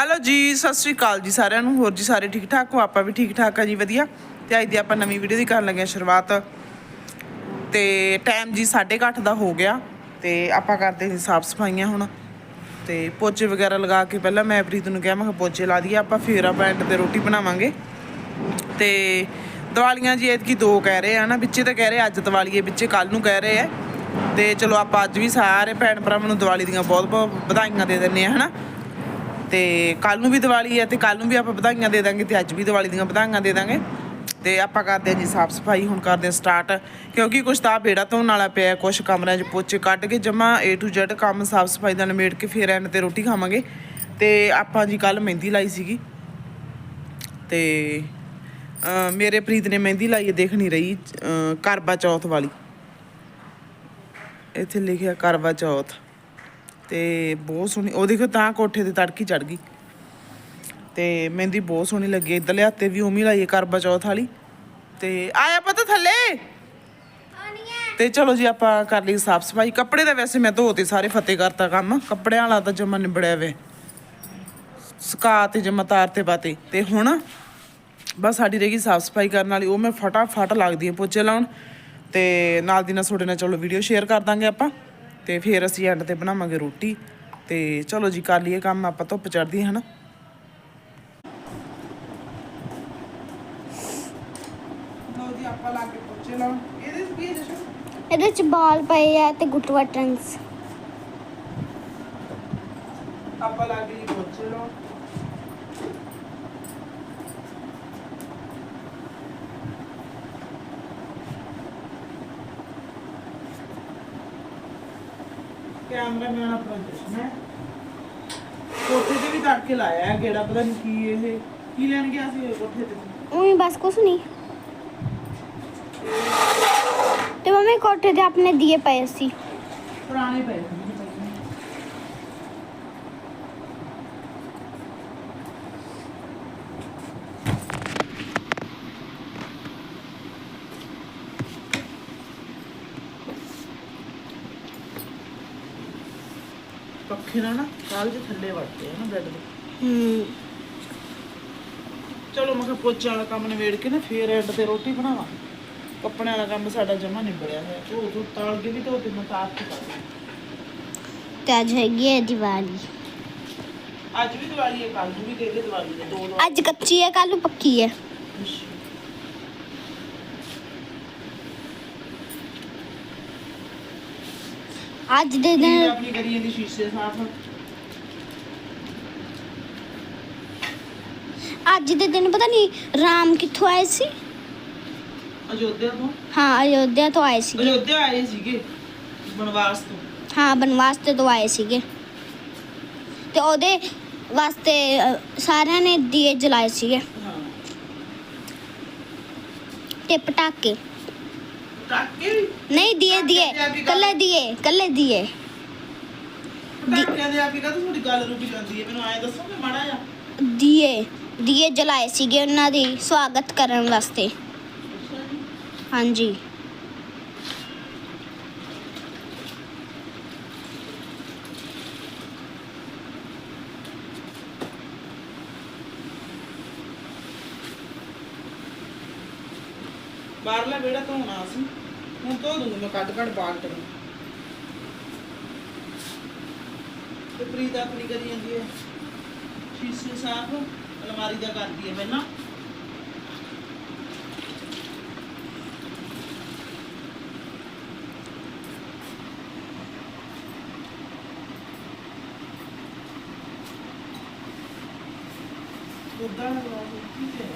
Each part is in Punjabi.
ਹੈਲੋ ਜੀ, ਸਤਿ ਸ੍ਰੀ ਅਕਾਲ ਜੀ ਸਾਰਿਆਂ ਨੂੰ। ਹੋਰ ਜੀ ਸਾਰੇ ਠੀਕ ਠਾਕ ਹੋ? ਆਪਾਂ ਵੀ ਠੀਕ ਠਾਕ ਆ ਜੀ, ਵਧੀਆ। ਤੇ ਅੱਜ ਦੀ ਆਪਾਂ ਨਵੀਂ ਵੀਡੀਓ ਦੀ ਕਰਨ ਲੱਗੇ ਹਾਂ ਸ਼ੁਰੂਆਤ। ਤੇ ਟਾਈਮ ਜੀ 8:30 ਦਾ ਹੋ ਗਿਆ। ਤੇ ਆਪਾਂ ਕਰਦੇ ਸੀ ਸਾਫ਼ ਸਫਾਈਆਂ ਹੁਣ। ਤੇ ਪੋਚੇ ਵਗੈਰਾ ਲਗਾ ਕੇ ਪਹਿਲਾਂ ਮੈਂ ਪ੍ਰੀਤ ਨੂੰ ਕਿਹਾ, ਮੈਂ ਕਿਹਾ ਪੋਚੇ ਲਾ ਦਈਏ, ਆਪਾਂ ਫੇਰ ਆਪਾਂ ਐਂਡ ਤੇ ਰੋਟੀ ਬਣਾਵਾਂਗੇ। ਤੇ ਦੀਵਾਲੀਆਂ ਜੀ ਐਤਕੀ ਦੋ ਕਹਿ ਰਹੇ ਆ ਨਾ, ਵਿੱਚੇ ਤਾਂ ਕਹਿ ਰਹੇ ਅੱਜ ਦੀਵਾਲੀ ਹੈ ਵਿੱਚੇ ਕੱਲ ਨੂੰ ਕਹਿ ਰਹੇ ਆ। ਤੇ ਚਲੋ ਆਪਾਂ ਅੱਜ ਵੀ ਸਾਰੇ ਭੈਣ ਭਰਾਵਾਂ ਨੂੰ ਦੀਵਾਲੀ ਦੀਆਂ ਬਹੁਤ ਬਹੁਤ ਵਧਾਈਆਂ ਦੇ ਦਿੰਨੇ ਆ, ਹਨਾ? ਤੇ ਕੱਲ ਨੂੰ ਵੀ ਦੀਵਾਲੀ ਹੈ ਤੇ ਕੱਲ ਨੂੰ ਵੀ ਆਪਾਂ ਵਧਾਈਆਂ ਦੇ ਦਾਂਗੇ ਤੇ ਅੱਜ ਵੀ ਦੀਵਾਲੀ ਦੀਆਂ ਵਧਾਈਆਂ ਦੇ ਦਾਂਗੇ। ਤੇ ਆਪਾਂ ਕਰਦੇ ਹਾਂ ਜੀ ਸਾਫ਼ ਸਫ਼ਾਈ, ਹੁਣ ਕਰਦੇ ਹਾਂ ਸਟਾਰਟ ਕਿਉਂਕਿ ਕੁਛ ਤਾਂ ਬੇੜਾ ਧੋਣ ਵਾਲਾ ਪਿਆ ਕੁਛ ਕਮਰਿਆਂ 'ਚ ਪੋਚੇ ਕੱਢ ਕੇ ਜਮਾ A to Z ਕੰਮ ਸਾਫ਼ ਸਫ਼ਾਈ ਦਾ ਨਿਮੇੜ ਕੇ ਫੇਰ ਐਨ ਤੇ ਰੋਟੀ ਖਾਵਾਂਗੇ। ਤੇ ਆਪਾਂ ਜੀ ਕੱਲ ਮਹਿੰਦੀ ਲਾਈ ਸੀਗੀ। ਤੇ ਮੇਰੇ ਪ੍ਰੀਤ ਨੇ ਮਹਿੰਦੀ ਲਾਈ ਹੈ, ਦੇਖ ਨਹੀਂ ਰਹੀ ਕਰਵਾ ਚੌਥ ਵਾਲੀ। ਇੱਥੇ ਲਿਖਿਆ ਕਰਵਾ ਚੌਥ। ਤੇ ਬਹੁਤ ਸੋਹਣੀ, ਉਹ ਦੇਖੋ ਤਾਂ ਕੋਠੇ ਤੇ ਤੜਕੀ ਚੜ ਗਈ। ਤੇ ਮਹਿੰਦੀ ਬਹੁਤ ਸੋਹਣੀ ਲੱਗੀ ਇਧਰਲੇ ਹੱਥੇ ਵੀ ਉਮੀ ਲਾਈ ਹੈ ਚੌਥ ਵਾਲੀ। ਤੇ ਆਇਆ ਪਤਾ ਥੱਲੇ? ਤੇ ਚਲੋ ਜੀ, ਆਪਾਂ ਕਰ ਲਈ ਸਾਫ਼ ਸਫ਼ਾਈ। ਕੱਪੜੇ ਦਾ ਵੈਸੇ ਮੈਂ ਧੋਤੇ, ਸਾਰੇ ਫਤਿਹ ਕਰਤਾ ਕੰਮ। ਕੱਪੜਿਆਂ ਵਾਲਾ ਤਾਂ ਜਮਾ ਨਿਬੜਿਆ ਵੇ। ਸੁਕਾ ਤੇ ਜਮਾ, ਤਾਰ ਤੇ ਪਾਤੇ ਤੇ ਹੁਣ ਬਸ ਸਾਡੀ ਰਹਿ ਗਈ ਸਾਫ਼ ਸਫ਼ਾਈ ਕਰਨ ਵਾਲੀ, ਉਹ ਮੈਂ ਫਟਾਫਟ ਲੱਗਦੀ ਹੈ ਪੋਚੇ ਲਾਉਣ। ਤੇ ਨਾਲ ਦੀ ਨਾਲ ਤੁਹਾਡੇ ਨਾਲ ਚਲੋ ਵੀਡੀਓ ਸ਼ੇਅਰ ਕਰ ਦਾਂਗੇ ਆਪਾਂ। ਤੇ ਫਿਰ ਅਸੀਂ ਐਂਡ ਤੇ ਬਣਾਵਾਂਗੇ ਰੋਟੀ। ਤੇ ਚਲੋ ਜੀ ਕਰ ਲਈਏ ਕੰਮ ਆਪਾਂ ਧੁੱਪ ਚੜਦੀ ਹੈ ਲਓ ਲਾਉਣ ਇਹਦੇ ਚ ਬਾਲ ਪਏ ਆ ਤੇ ਗੁੱਟ ਬਟਨਸ ਆਪਾਂ ਲਾ ਕੇ ਪੋਚੇ ਲਾਉਣ ਕੈਮਰਾਮੈਨ ਆਪਣਾ ਜਸ਼ਨ ਹੈ। ਕੋਠੇ ਤੇ ਵੀ ਤੜਕੇ ਲਾਇਆ ਹੈ ਗੇੜਾ ਪਤਾ ਨਹੀਂ ਕੀ ਇਹ ਕੀ ਲੈਣ ਗਿਆ ਸੀ ਇਹ ਕੋਠੇ ਤੇ? ਉਹੀ ਬਸ ਕੁਛ ਨਹੀਂ ਤੇ ਮੰਮੀ ਕੋਠੇ ਤੇ ਆਪਣੇ ਦੀਏ ਪਏ ਸੀ। ਪੁਰਾਣੇ ਪਏ ਸੀ। ਪੱਖੇ ਨਾਲ ਨਾ ਕਾਲ ਦੇ ਥੱਲੇ ਵੜਦੇ ਆ ਨਾ ਬੈੱਡ ਦੇ। ਹੂੰ। ਚਲੋ ਮੈਂ ਕਿਹਾ ਪੋਚੇ ਵਾਲਾ ਕੰਮ ਨਿਬੇੜ ਕੇ ਨਾ ਫੇਰ ਐਂਡ ਤੇ ਰੋਟੀ ਬਣਾਵਾਂ। ਕੱਪੜਿਆਂ ਵਾਲਾ ਕੰਮ ਸਾਡਾ ਜਮਾ ਨਿਬੜਿਆ ਹੋਇਆ। ਉਹ ਤੋਂ ਤਾਲ ਕੇ ਵੀ ਧੋ ਤੇ ਮੈਂ ਤਾਰ ਕੇ ਕਰ ਦਿਆਂ। ਤੇ ਅੱਜ ਹੈਗੀ ਹੈ ਦੀਵਾਲੀ। ਅੱਜ ਵੀ ਦੀਵਾਲੀ ਹੈ ਕੱਲ ਨੂੰ ਵੀ ਕਹਿੰਦੇ ਦੀਵਾਲੀ ਹੈ ਦੋ ਦੋ ਅੱਜ ਕੱਚੀ ਹੈ ਕੱਲ ਨੂੰ ਪੱਕੀ ਹੈ। ਅੱਜ ਦੇ ਦਿਨ ਆਪਣੀ ਕਰੀ ਜਾਂਦੀ ਸ਼ੀਸ਼ੇ ਸਾਫ਼। ਅੱਜ ਦੇ ਦਿਨ ਪਤਾ ਨਹੀਂ ਰਾਮ ਕਿੱਥੋਂ ਆਏ ਸੀ? ਅਯੋਧਿਆ ਤੋਂ। ਹਾਂ ਅਯੋਧਿਆ ਤੋਂ ਆਏ ਸੀਗੇ। ਅਯੋਧਿਆ ਆਏ ਸੀਗੇ ਬਨਵਾਸ ਤੋਂ। ਹਾਂ ਬਨਵਾਸ ਤੇ ਤੋਂ ਆਏ ਸੀਗੇ। ਤੇ ਉਹਦੇ ਵਾਸਤੇ ਸਾਰਿਆਂ ਨੇ ਦੀਏ ਜਲਾਏ ਸੀਗੇ। ਤੇ ਪਟਾਕੇ। ਟਾਕੇ ਨਹੀਂ ਦੀਏ ਦੀਏ ਕੱਲੇ ਦੀਏ ਕੱਲੇ ਦੀਏ ਟਾਕਿਆਂ ਦੇ ਆ ਕੇ ਕਹਦਾ ਤੁਹਾਡੀ ਗੱਲ ਰੁਕ ਜਾਂਦੀ ਹੈ ਮੈਨੂੰ ਐਂ ਦੱਸੋਗੇ ਮਾੜਾ ਜਿਹਾ ਦੀਏ ਦੀਏ ਜਲਾਏ ਸੀਗੇ ਉਹਨਾਂ ਦੀ ਸਵਾਗਤ ਕਰਨ ਵਾਸਤੇ ਹਾਂਜੀ ਬਾਹਰਲਾ ਵਿਹੜਾ ਧੋਣਾ ਸੀ ਧੋ ਦੂੰਗੀ ਮੈਂ ਕੱਢ ਕੱਢ ਬਾਲਟ ਨੂੰ ਤੇ ਪ੍ਰੀਤ ਆਪਣੀ ਕਰੀ ਜਾਂਦੀ ਹੈ। ਸ਼ੀਸ਼ੇ ਸਾਫ਼ ਅਲਮਾਰੀ ਦਾ ਕਰਦੀ ਹੈ ਪਹਿਲਾਂ ਉਦਾਂ ਲਗਾ ਕੇ ਠੀਕ ਹੈ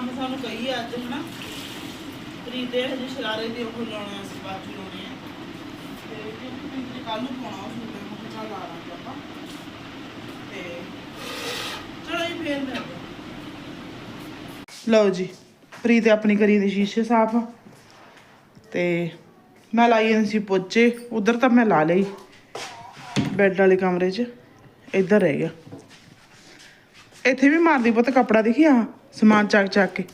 ਕੰਮ ਸਾਨੂੰ ਕਹੀ ਅੱਜ, ਹਨਾ? ਪ੍ਰੀਤ ਦੇ ਹਜੇ ਸ਼ਰਾਰੇ ਦੇ ਉਹ ਲਾਉਣੇ ਅਸੀਂ ਬਾਕੀ ਲਾਉਣੇ ਆ। ਤੇ ਪ੍ਰੀਤ ਕੱਲ ਨੂੰ ਪਾਉਣਾ ਉਹ ਸੂਟ ਮੈਂ ਕਿਹਾ ਲਾ ਲਾਂਗੇ ਆਪਾਂ। ਤੇ ਚਲੋ ਜੀ, ਫੇਰ ਮਿਲਦੇ ਹਾਂ। ਲਓ ਜੀ, ਪ੍ਰੀਤ ਆਪਣੀ ਕਰੀ ਦੀ ਸ਼ੀਸ਼ੇ ਸਾਫ਼। ਤੇ ਮੈਂ ਲਾਈ ਸੀ ਪੋਚੇ, ਉਧਰ ਤਾਂ ਮੈਂ ਲਾ ਲਈ। ਬੈੱਡ ਵਾਲੇ ਕਮਰੇ 'ਚ, ਇੱਧਰ ਰਹਿ ਗਿਆ। ਇੱਥੇ ਵੀ ਮਾਰਦੀ ਪੁੱਤ ਕੱਪੜਾ ਦੇਖੀ ਆ ਸਮਾਨ ਚੱਕ ਚੱਕ ਕੇ।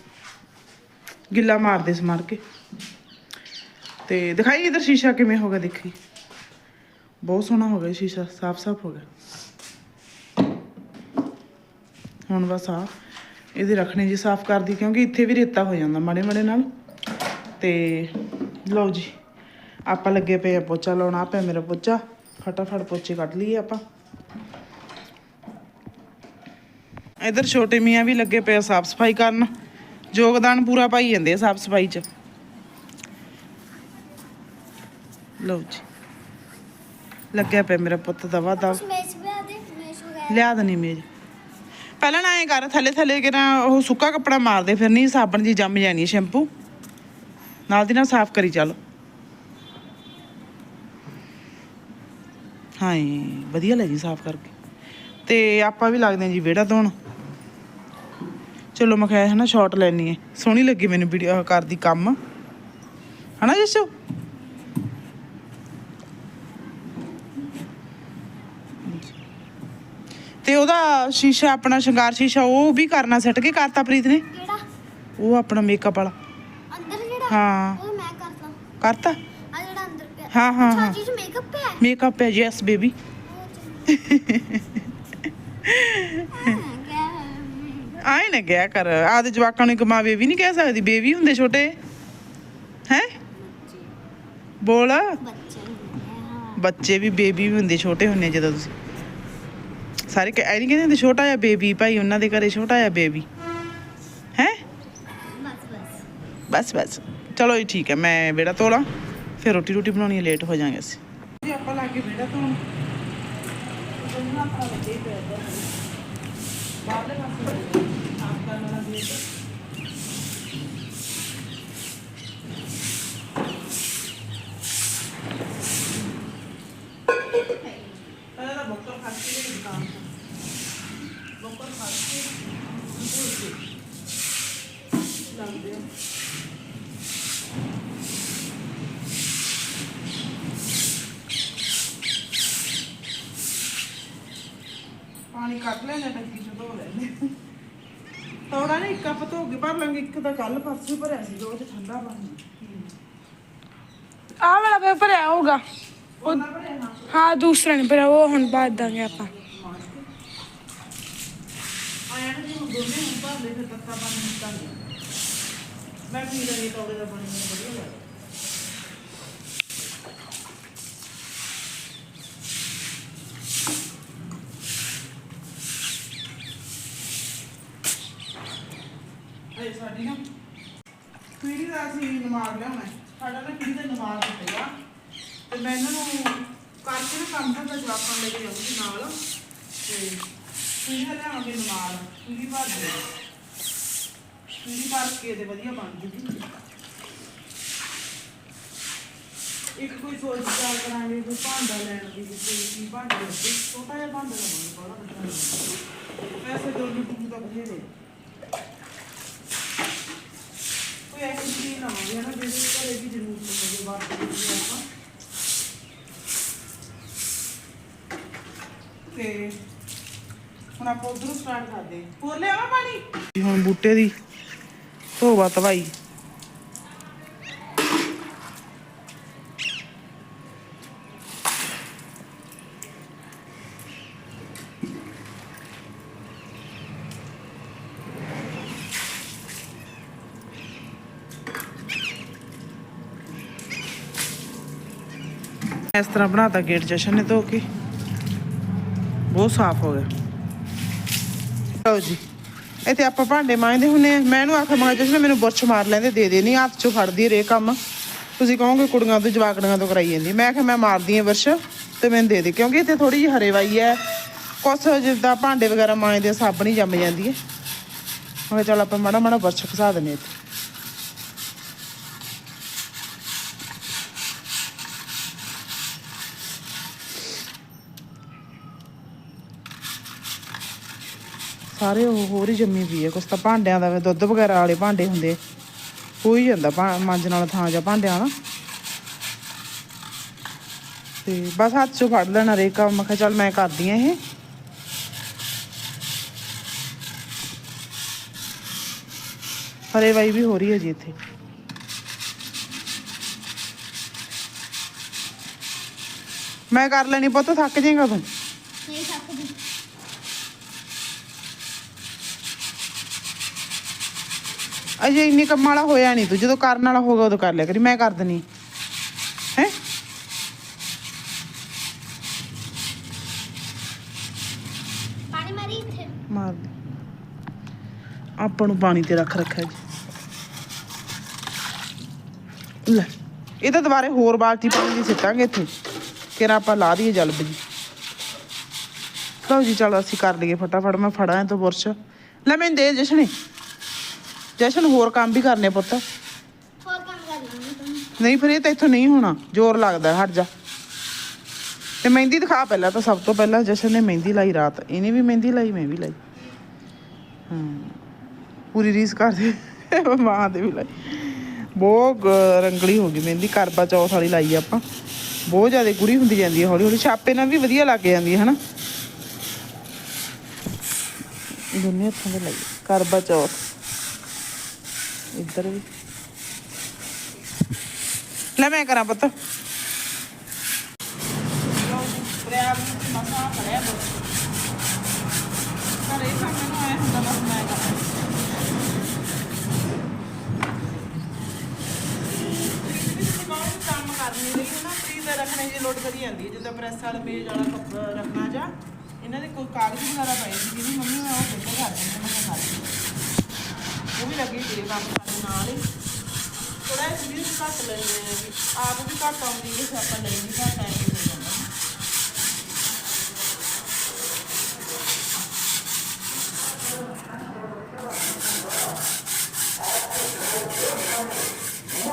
ਗਿੱਲਾ ਮਾਰਦੇ ਸਮਾਰ ਕੇ। ਤੇ ਦਿਖਾਈ ਇਧਰ ਸ਼ੀਸ਼ਾ ਕਿਵੇਂ ਹੋ ਗਿਆ ਦੇਖੀ। ਬਹੁਤ ਸੋਹਣਾ ਹੋ ਗਿਆ ਸ਼ੀਸ਼ਾ, ਸਾਫ਼ ਸਾਫ਼ ਹੋ ਗਿਆ। ਹੁਣ ਬਸ ਆ ਇਹਦੇ ਰੱਖਣੇ ਜੀ ਸਾਫ਼ ਕਰਦੀ ਕਿਉਂਕਿ ਇੱਥੇ ਵੀ ਰੇਤਾ ਹੋ ਜਾਂਦਾ ਮਾੜੇ ਮਾੜੇ ਨਾਲ। ਤੇ ਲਓ ਜੀ, ਆਪਾਂ ਲੱਗੇ ਪਏ ਆ ਪੋਚਾ ਲਾਉਣਾ ਪਿਆ ਮੇਰਾ ਪੋਚਾ। ਫਟਾਫਟ ਪੋਚੇ ਕੱਢ ਲਈਏ ਆਪਾਂ। ਇਧਰ ਛੋਟੇ ਮੀਆਂ ਵੀ ਲੱਗੇ ਪਏ ਸਾਫ਼ ਸਫ਼ਾਈ ਕਰਨ। ਯੋਗਦਾਨ ਪੂਰਾ ਪਾਈ ਜਾਂਦੇ ਆ ਸਾਫ਼ ਸਫ਼ਾਈ 'ਚ। ਲਓ ਜੀ। ਲੱਗਿਆ ਪਿਆ ਮੇਰਾ ਪੁੱਤ ਦਵਾ ਦਵ ਮੇਸ਼ ਵੀ ਆਦੇ ਮੇਸ਼ ਵਗੈਰਾ। ਲਿਆ ਦਨੀ ਮੇਜ। ਪਹਿਲਾਂ ਨਾ ਐ ਕਰ ਥੱਲੇ ਥੱਲੇ ਕਿ ਨਾ ਉਹ ਸੁੱਕਾ ਕੱਪੜਾ ਮਾਰਦੇ ਫਿਰ ਨਹੀਂ ਸਾਬਣ ਜੀ ਜੰਮ ਜਾਣੀ ਹੈ ਸ਼ੈਂਪੂ। ਨਾਲ ਦੀ ਨਾਲ ਸਾਫ਼ ਕਰੀ ਚੱਲ। ਹਾਏ ਵਧੀਆ ਲੱਗੀ ਸਾਫ਼ ਕਰਕੇ। ਤੇ ਆਪਾਂ ਵੀ ਲੱਗਦੇ ਹਾਂ ਜੀ ਵਿਹੜਾ ਧੋਣ। ਚਲੋ ਮੈਂ ਕਿਹਾ ਹਨਾ ਸ਼ਾਰਟ ਲੈਣੀ ਹੈ। ਸੋਹਣੀ ਲੱਗੀ ਮੈਨੂੰ ਵੀਡੀਓ ਕਰਦੀ ਕੰਮ। ਹਨਾ ਜੱਸੂ? ਤੇ ਉਹਦਾ ਸ਼ੀਸ਼ਾ ਆਪਣਾ ਸ਼ਿੰਗਾਰ ਸ਼ੀਸ਼ਾ ਉਹ ਵੀ ਕਰਨਾ ਸੱਟ ਕੇ ਕਰਤਾ ਪ੍ਰੀਤ ਨੇ? ਕਿਹੜਾ? ਉਹ ਆਪਣਾ ਮੇਕਅਪ ਵਾਲਾ। ਅੰਦਰ ਜਿਹੜਾ? ਹਾਂ। ਉਹ ਮੈਂ ਕਰਦਾ ਕਰਤਾ? ਆ ਜਿਹੜਾ ਅੰਦਰ ਪਿਆ। ਹਾਂ ਹਾਂ ਹਾਂ। ਮੇਕਅਪ ਪਿਆ? ਮੇਕਅਪ ਹੈ ਯੈਸ ਬੇਬੀ ਆਏ ਨਾ ਗਿਆ ਕਰ? ਆਦੇ ਜਵਾਕਾਂ ਨੂੰ ਇੱਕ ਮਾਂ ਬੇਬੀ ਨਹੀਂ ਕਹਿ ਸਕਦੀ। ਬੇਬੀ ਹੁੰਦੇ ਛੋਟੇ? ਹੈ? ਬੋਲ। ਬੱਚੇ ਹੁੰਦੇ ਬੱਚੇ ਵੀ ਬੇਬੀ ਵੀ ਹੁੰਦੇ ਛੋਟੇ ਹੁੰਦੇ ਜਦੋਂ ਤੁਸੀਂ। ਸਾਰੇ ਕਹਿ ਐ ਨਹੀਂ ਕਹਿੰਦੇ ਹੁੰਦੇ ਛੋਟਾ ਜਿਹਾ ਬੇਬੀ ਭਾਈ ਉਹਨਾਂ ਦੇ ਘਰੇ ਛੋਟਾ ਜਿਹਾ ਬੇਬੀ। ਹੈ? ਬਸ ਬਸ। ਬਸ ਬਸ ਚਲੋ ਜੀ ਠੀਕ ਹੈ। ਮੈਂ ਵਿਹੜਾ ਧੋਲਾਂ। ਫਿਰ ਰੋਟੀ ਰੋਟੀ ਬਣਾਉਣੀ ਹੈ ਲੇਟ ਹੋ ਜਾਾਂਗੇ ਅਸੀਂ। ਜੀ ਆਪਾਂ ਲਾ ਕੇ ਵਿਹੜਾ ਧੋਣ। ਬਾਹਰਲੇ ਪਾਸੇ। ਸਾਫ਼ ਕਰਨ ਵਾਲਾ ਗੇਟ ਤੋੜਾ ਨੇ ਇੱਕ ਕੱਪ ਧੋ ਕੇ ਭਰ ਲਾਂਗੇ ਇੱਕ ਤਾਂ ਕੱਲ ਪਰਸੋਂ ਭਰਿਆ ਸੀ ਰੋਜ਼ ਠੰਡਾ ਪਾਣੀ ਆਹ ਵਾਲਾ ਪੇਪਰ ਭਰਿਆ ਹੋਊਗਾ। ਹਾਂ ਦੂਸਰਾ ਨਹੀਂ ਭਰਿਆ ਉਹ ਹੁਣ ਬਾਅਦ ਦਾਂਗੇ ਆਪਾਂ। ਆਇਆ ਨਾ ਜੀ ਹੁਣ ਦੋਨੇ ਹੁਣ ਭਰ ਲੈ ਫਿਰ ਤੱਤਾ ਪਾਣੀ ਨਿਕਲ ਗਿਆ। ਮੈਂ ਪੀ ਲੈਣੀ ਤੋੜੇ ਦਾ ਪਾਣੀ ਮੈਨੂੰ ਵਧੀਆ ਲੱਗਦਾ। ਅਰੇ ਸਾਡੀ ਨਾ ਪੀੜੀ ਦਾ ਅਸੀਂ ਨਮਾਜ਼ ਲਿਆਉਣਾ ਸਾਡਾ ਨਾ ਪੀੜੀ ਦਾ ਨਮਾਜ਼ ਦਿੱਤੇਗਾ ਤੇ ਮੈਂ ਇਹਨਾਂ ਨੂੰ ਕਰਕੇ ਨਾ ਕੰਮ ਦਾ ਜਵਾਬਾਂ ਲੈ ਕੇ ਜਾਊਂਗੀ ਨਾਲ। ਤੇ ਪੀੜੀ ਦਾ ਲਿਆਵਾਂਗੇ ਨਮਾਜ਼। ਪੀੜੀ ਭਰ ਦੇ ਪੀੜੀ ਭਰ ਕੇ ਤੇ ਵਧੀਆ ਬਣ ਜੂਗੀ। ਇੱਕ ਕੋਈ ਸੋਚ ਵਿਚਾਰ ਕਰਾਂਗੇ, ਕੋਈ ਭਾਂਡਾ ਲੈਣ ਦੀ ਵੀ ਕੋਈ ਕੀ ਭਾਂਡਾ ਲੱਗੇ। ਛੋਟਾ ਜਿਹਾ ਭਾਂਡਾ ਲਵਾਂਗੇ ਬੜਾ ਵੱਡਾ। ਨਹੀਂ ਪੈਸੇ ਦੋ ਲੁੱਟੂ ਤਾਂ ਬਥੇਰੇ ਕੋਈ ਐਸੀ ਚੀਜ਼ ਲਵਾਂਗੇ ਨਾ ਜਿਹਦੇ ਘਰੇ ਵੀ ਜ਼ਰੂਰਤ ਹੋਵੇ ਬਾਅਦ ਵਿੱਚ ਆਪਾਂ। ਤੇ ਹੁਣ ਆਪਾਂ ਉਧਰੋਂ ਸਟਾਰਟ ਕਰਦੇ ਹੋਰ ਲਿਆਵਾਂ ਪਾਣੀ? ਹੁਣ ਬੂਟੇ ਦੀ ਧੋਵਾ ਤਵਾਈ। ਇਸ ਤਰ੍ਹਾਂ ਬਣਾਤਾ ਗੇਟ ਜਸ਼ਨ ਨੇ ਧੋ ਕੇ। ਬਹੁਤ ਸਾਫ਼ ਹੋ ਗਿਆ। ਲਓ ਜੀ ਇੱਥੇ ਆਪਾਂ ਭਾਂਡੇ ਮਾਂਜਦੇ ਹੁੰਨੇ ਆ ਮੈਂ ਇਹਨੂੰ ਆਖਿਆ ਮੈਂ ਜਸ਼ਨ ਮੈਨੂੰ ਬੁਰਸ਼ ਮਾਰ ਲੈਂਦੇ ਦੇ ਦੇ। ਨਹੀਂ ਹੱਥ ਚੋਂ ਫੜਦੀ ਰੇ ਕੰਮ। ਤੁਸੀਂ ਕਹੋਗੇ ਕੁੜੀਆਂ ਤੋਂ ਜਵਾਕੜੀਆਂ ਤੋਂ ਕਰਾਈ ਜਾਂਦੀ। ਮੈਂ ਕਿਹਾ ਮੈਂ ਮਾਰਦੀ ਆ ਬੁਰਸ਼ ਤੇ ਮੈਨੂੰ ਦੇ ਦੇ ਕਿਉਂਕਿ ਇੱਥੇ ਥੋੜੀ ਜਿਹੀ ਹਰੇਵਾਈ ਹੈ। ਕੁਛ ਜਿੱਦਾਂ ਭਾਂਡੇ ਵਗੈਰਾ ਮਾਂਜਦੇ ਆ, ਸਾਬਣ ਹੀ ਜੰਮ ਜਾਂਦੀ ਹੈ। ਮੈਂ ਕਿਹਾ ਚੱਲ ਆਪਾਂ ਮਾੜਾ ਮਾੜਾ ਬੁਰਸ਼ ਖਸਾ ਦਿੰਦੇ ਇੱਥੇ। ਸਾਰੇ ਉਹ ਹੋਰ ਹੀ ਜੰਮੀ ਪਈ ਹੈ ਕੁਛ ਤਾਂ ਭਾਂਡਿਆਂ ਦਾ ਦੁੱਧ ਵਗੈਰਾ ਵਾਲੇ ਭਾਂਡੇ ਹੁੰਦੇ। ਹੋ ਹੀ ਜਾਂਦਾ ਮਾਂਜਣ ਵਾਲਾ ਥਾਂ ਜਾਂ ਭਾਂਡਿਆਂ ਦਾ। ਤੇ ਬਸ ਹੱਥ 'ਚੋਂ ਫੜ ਲੈਣਾ ਰੇਕਾ ਮੈਂ ਕਿਹਾ ਚੱਲ ਮੈਂ ਕਰਦੀ ਆ ਇਹ। ਹਰੇ ਵਾਈ ਵੀ ਹੋ ਰਹੀ ਹੈ ਜੀ ਇੱਥੇ। ਮੈਂ ਕਰ ਲੈਣੀ ਪੁੱਤ, ਥੱਕ ਜਾਏਗਾ ਤੂੰ? ਨਹੀਂ ਸਕਦੀ ਅਜੇ ਇੰਨੀ ਕੰਮ ਵਾਲਾ ਹੋਇਆ ਨਹੀਂ ਤੂੰ ਜਦੋਂ ਕਰਨ ਵਾਲਾ ਹੋਗਾ ਉਦੋਂ ਕਰ ਲਿਆ ਕਰੀ ਮੈਂ ਕਰ ਦਨੀ ਹੈ? ਪਾਣੀ ਮਾਰੀ ਇੱਥੇ। ਮਾਰ ਦੇ। ਆਪਾਂ ਨੂੰ ਪਾਣੀ ਤੇ ਰੱਖ ਰੱਖਿਆ ਜੀ। ਲੈ ਇਹ ਤਾਂ ਦੁਬਾਰੇ ਹੋਰ ਬਾਲਟੀ ਪਾਣੀ ਦੀ ਸਿੱਟਾਂਗੇ ਇੱਥੇ। ਕਿਰਾ ਆਪਾਂ ਲਾ ਦਈਏ ਜਲਬ ਜੀ। ਲਓ ਜੀ ਚਲੋ ਅਸੀਂ ਕਰ ਲਈਏ ਫਟਾਫਟ ਮੈਂ ਫੜਾਂ ਇਹ ਤੋਂ ਬੁਰਸ਼। ਲੈ ਮੈਨੂੰ ਦੇ ਜਸ਼ਨੇ। ਜਸ਼ਨ ਹੋਰ ਕੰਮ ਵੀ ਕਰਨੇ ਪੁੱਤ। ਹੋਰ ਕੰਮ ਕਰ ਲਾਂਗੇ ਨਹੀਂ ਫਿਰ ਇਹ ਤਾਂ ਇੱਥੋਂ ਨਹੀਂ ਹੋਣਾ ਜ਼ੋਰ ਲੱਗਦਾ ਹਟ ਜਾ। ਤੇ ਮਹਿੰਦੀ ਦਿਖਾ ਪਹਿਲਾਂ ਤਾਂ ਸਭ ਤੋਂ ਪਹਿਲਾਂ ਜਸ਼ਨ ਨੇ ਮਹਿੰਦੀ ਲਾਈ ਰਾਤ। ਇਹਨੇ ਵੀ ਮਹਿੰਦੀ ਲਾਈ ਮੈਂ ਵੀ ਲਾਈ। ਹਾਂ ਪੂਰੀ ਰੀਸ ਕਰਦੇ ਮਾਂ ਦੇ ਵੀ ਲਾਈ। ਬਹੁਤ ਰੰਗਲੀ ਹੋ ਗਈ ਮਹਿੰਦੀ ਕਰਵਾ ਚੌਥ ਵਾਲੀ ਲਾਈ ਆਪਾਂ। ਬਹੁਤ ਜ਼ਿਆਦਾ ਗੁਰੀ ਹੁੰਦੀ ਜਾਂਦੀ ਹੈ ਹੌਲੀ ਹੌਲੀ ਛਾਪੇ ਨਾਲ ਵੀ ਵਧੀਆ ਲੱਗ ਜਾਂਦੀ ਹੈ ਹਨਾ? ਦੋਨੇ ਹੱਥਾਂ ਦੇ ਲਾਈ ਕਰਵਾ ਚੌਥ। ਇੱਧਰ ਵੀ ਲੈ ਮੈਂ ਕਰਾਂ ਪੁੱਤ ਕੰਮ ਕਰਨੀ ਨਾ ਫ੍ਰੀਜ਼ ਰੱਖਣੇ ਜੇ ਲੋਡ ਕਰੀ ਜਾਂਦੀ ਜਿੱਦਾਂ ਪ੍ਰੈਸ ਵਾਲਾ ਮੇਜ਼ ਵਾਲਾ ਕੱਪ ਰੱਖਣਾ ਜਾ ਇਹਨਾਂ ਦੇ ਕੋਈ ਕਾਗਜ਼ ਵਗੈਰਾ ਪਏ ਸੀ ਜਿਹਦੀ ਮੰਮੀ ਮੈਂ ਉਹ ਬਿਲਕੁਲ ਕਰ ਦਿੰਦੀ ਮੈਂ ਕਰ ਦਿੰਦੀ। ਵੀ ਲੱਗੀ ਸੀ ਕੰਮ ਸਾਡੇ ਨਾਲ ਹੀ। ਥੋੜਾ ਜਿਹਾ ਵੀ ਘੱਟ ਲੈਣੇ ਆ ਵੀ ਆਪ ਵੀ ਘੱਟ ਆਉਂਦੀ ਹੈ ਫਿਰ ਆਪਾਂ ਲੈਣੀ ਘੱਟ ਆਏ ਹੋ ਜਾਂਦਾ ਅੰਮੀ ਮੇਰੇ ਪੈਰ ਤੇ ਕੀੜੀ ਚੜ ਗਈ ਇਹ ਜਦ ਕੁਝ ਕੈਮਰਾ ਨਾ ਹੋਏ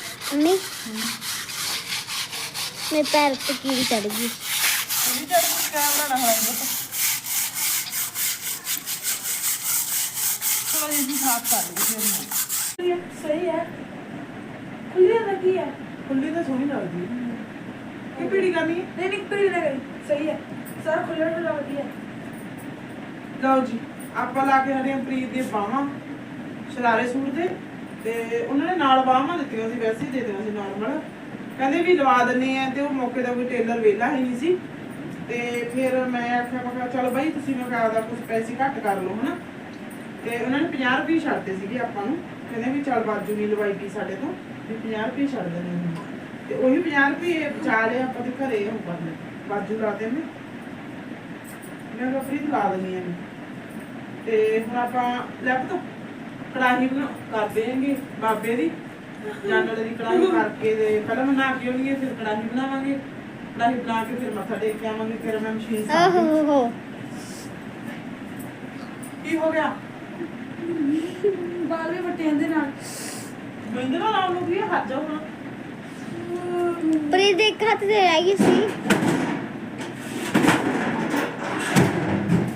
ਬਸ ਥੋੜਾ ਜਿਹਾ ਜੀ ਸਾਫ਼ ਕਰ ਲਈ ਫਿਰ ਮੈਂ ਸਹੀ ਹੈ ਖੁੱਲੀ ਲੱਗੀ ਹੈ ਖੁੱਲੀ ਤਾਂ ਸੋਹਣੀ ਲੱਗਦੀ ਹੈ ਕੀ ਪੀੜੀ ਕਰਨੀ ਹੈ ਨਹੀਂ ਨਹੀਂ ਖੁੱਲੀ ਲੱਗ ਸਹੀ ਹੈ ਸਾਰਾ ਖੁੱਲਿਆ ਨੂੰ ਲੱਗਦੀ ਹੈ ਲਓ ਜੀ ਆਪਾਂ ਲਾ ਕੇ ਹਰੇ ਪ੍ਰੀਤ ਦੇ ਬਾਹਾਂ ਸ਼ਰਾਰੇ ਸੂਟ ਦੇ ਤੇ ਉਹਨਾਂ ਨੇ ਨਾਲ ਬਾਹਾਂ ਦਿੱਤੀਆਂ ਸੀ, ਵੈਸੇ ਹੀ ਦੇ ਦੇਣਾ ਸੀ ਨਾਰਮਲ ਕਹਿੰਦੇ ਵੀ ਲਵਾ ਦਿੰਨੇ ਆ ਤੇ ਉਹ ਮੌਕੇ ਦਾ ਕੋਈ ਟੇਲਰ ਵਿਹਲਾ ਹੀ ਨਹੀਂ ਸੀ। ਤੇ ਫਿਰ ਮੈਂ ਆਖਿਆ, ਮੈਂ ਕਿਹਾ, ਚਲ ਬਾਈ, ਤੁਸੀਂ ਮੈਂ ਕਿਹਾ, ਆਪਦਾ ਕੁਝ ਪੈਸੇ ਘੱਟ ਕਰ ਲਓ, ਹਨਾ? ਤੇ ਉਹਨਾਂ ਨੇ 50 ਰੁਪਏ ਛੱਡਦੇ ਸੀਗੇ ਆਪਾਂ ਨੂੰ। ਕਹਿੰਦੇ ਵੀ ਚੱਲ ਬਾਜੂ ਨਹੀਂ ਲਵਾਈ ਗਈ ਸਾਡੇ ਤੋਂ, ਵੀ 50 ਰੁਪਏ ਛੱਡ ਦਿੰਦੇ ਤੇ ਉਹੀ 50 ਰੁਪਏ ਬਚਾ ਲਏ ਆਪਾਂ ਤੇ ਘਰੇ ਉਹ ਕਰ ਬਾਜੂ ਲਾ ਦੇ ਨੇ ਮੈਂ ਕਿਹਾ ਪ੍ਰੀਤ ਲਾ ਦਿੰਨੀ ਆ ਤੇ ਹੁਣ ਆਪਾਂ ਲੈਪਟਾਪ ਕੜਾਹੀ ਬਣਾ ਕਰ ਦੇਵਾਂਗੇ ਬਾਬੇ ਦੀ। ਜਾਨਵਰ ਦੀ ਕੜਾਹੀ ਕਰਕੇ ਤੇ ਪਹਿਲਾਂ ਬਣਾ ਕੇ ਆਉਣਗੇ ਫਿਰ ਕੜਾਹੀ ਬਣਾਵਾਂਗੇ। ਕੜਾਹੀ ਬਣਾ ਕੇ ਫਿਰ ਮੱਥਾ ਟੇਕ ਕੇ ਆਵਾਂਗੇ ਫਿਰ ਮੈਂ ਮਸ਼ੀਨ ਸਾਫ਼ ਓਹ ਹੋ ਹੋ। ਕੀ ਹੋ ਗਿਆ? ਬਾਲ ਵੀ ਵੱਟੇ ਜਾਂਦੇ ਨਾਲ। ਬਿੰਦ ਨਾਲ ਆਉਣ ਨੂੰ ਕੀ ਹੱਥ ਜਾਉਣਾ ਪ੍ਰੀਤ ਦੇ ਇੱਕ ਹੱਥ ਤੇ ਰਹਿ ਗਈ ਸੀ।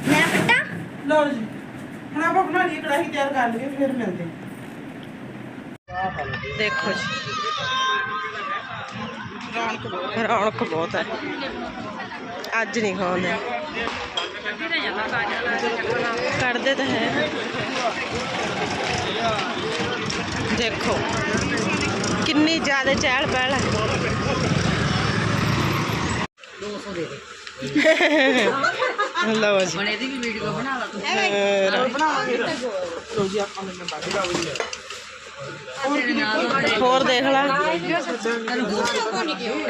ਮੇਰਾ ਪੱਟਾ। ਲਓ ਜੀ। ਹੁਣ ਆਪਾਂ ਬਣਾ ਲਈਏ ਕੜਾਹੀ, ਤਿਆਰ ਕਰ ਲਈਏ, ਫਿਰ ਮਿਲਦੇ ਦੇਖੋ ਜੀ। ਰੌਣਕ ਬਹੁਤ ਹੈ। ਅੱਜ ਨਹੀਂ ਖਾਉਂਦੇ ਕਰਦੇ ਤਾਂ ਹੈ। ਦੇਖੋ, ਕਿੰਨੀ ਜ਼ਿਆਦਾ ਚਹਿਲ ਪਹਿਲ ਹੈ। 200 ਦੇ ਲਓ ਜੀ ਬਣੇ ਦੀ ਵੀ ਵੀਡੀਓ ਬਣਾ ਲਾ ਤੂੰ। ਬਣਾਵਾਂਗੇ ਲਓ ਜੀ ਆਪਾਂ ਨੇ ਬਾਕੀ ਹੋਰ ਦੇਖ ਲੈ।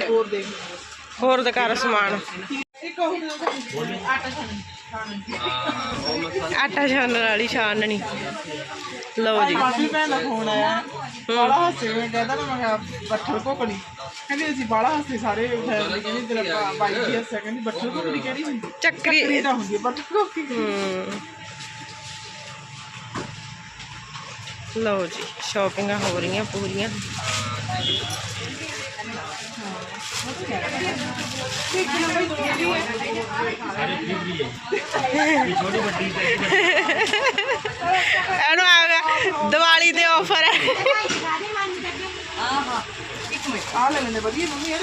ਹੋਰ ਦੇਖ। ਹੋਰ ਦੇ ਘਰ ਸਮਾਨ ਆਟਾ ਛਾਣਨ ਵਾਲੀ ਛਾਣਨੀ ਲਓ ਜੀ। ਕਾਫੀ ਭੈਣ ਦਾ ਫੋਨ ਆਇਆ। ਬੜਾ ਹੱਸੇ ਮੈਂ ਕਹਿੰਦਾ ਨਾ ਮੈਂ ਕਿਹਾ ਬੱਠਲ ਕੋਕਣੀ ਕਹਿੰਦੇ ਅਸੀਂ ਬਾਲਾ ਹੱਸੇ ਸਾਰੇ ਫੈਮਿਲੀ ਕਹਿੰਦੀ ਤੇਰਾ ਬਾਈ ਦੀ ਹੱਸਿਆ ਕਹਿੰਦੀ ਬੱਠਲ ਕੋਕੀ ਕਿਹੜੀ ਹੁੰਦੀ ਚੱਕਰੀ। ਚੱਕਰੀ ਤਾਂ ਹੁੰਦੀ ਬੱਠਲ ਕੋਕੀ ਹਮ। ਲਓ ਜੀ ਸ਼ਾਪਿੰਗਾਂ ਹੋ ਰਹੀਆਂ ਪੂਰੀਆਂ। ਇਹਨੂੰ ਆ ਗਿਆ। ਦੀਵਾਲੀ ਦੇ ਆਫਰ ਹੈ। ਆ ਲੈ ਲੈਣੇ ਵਧੀਆ ਮੰਮੀ ਯਾਰ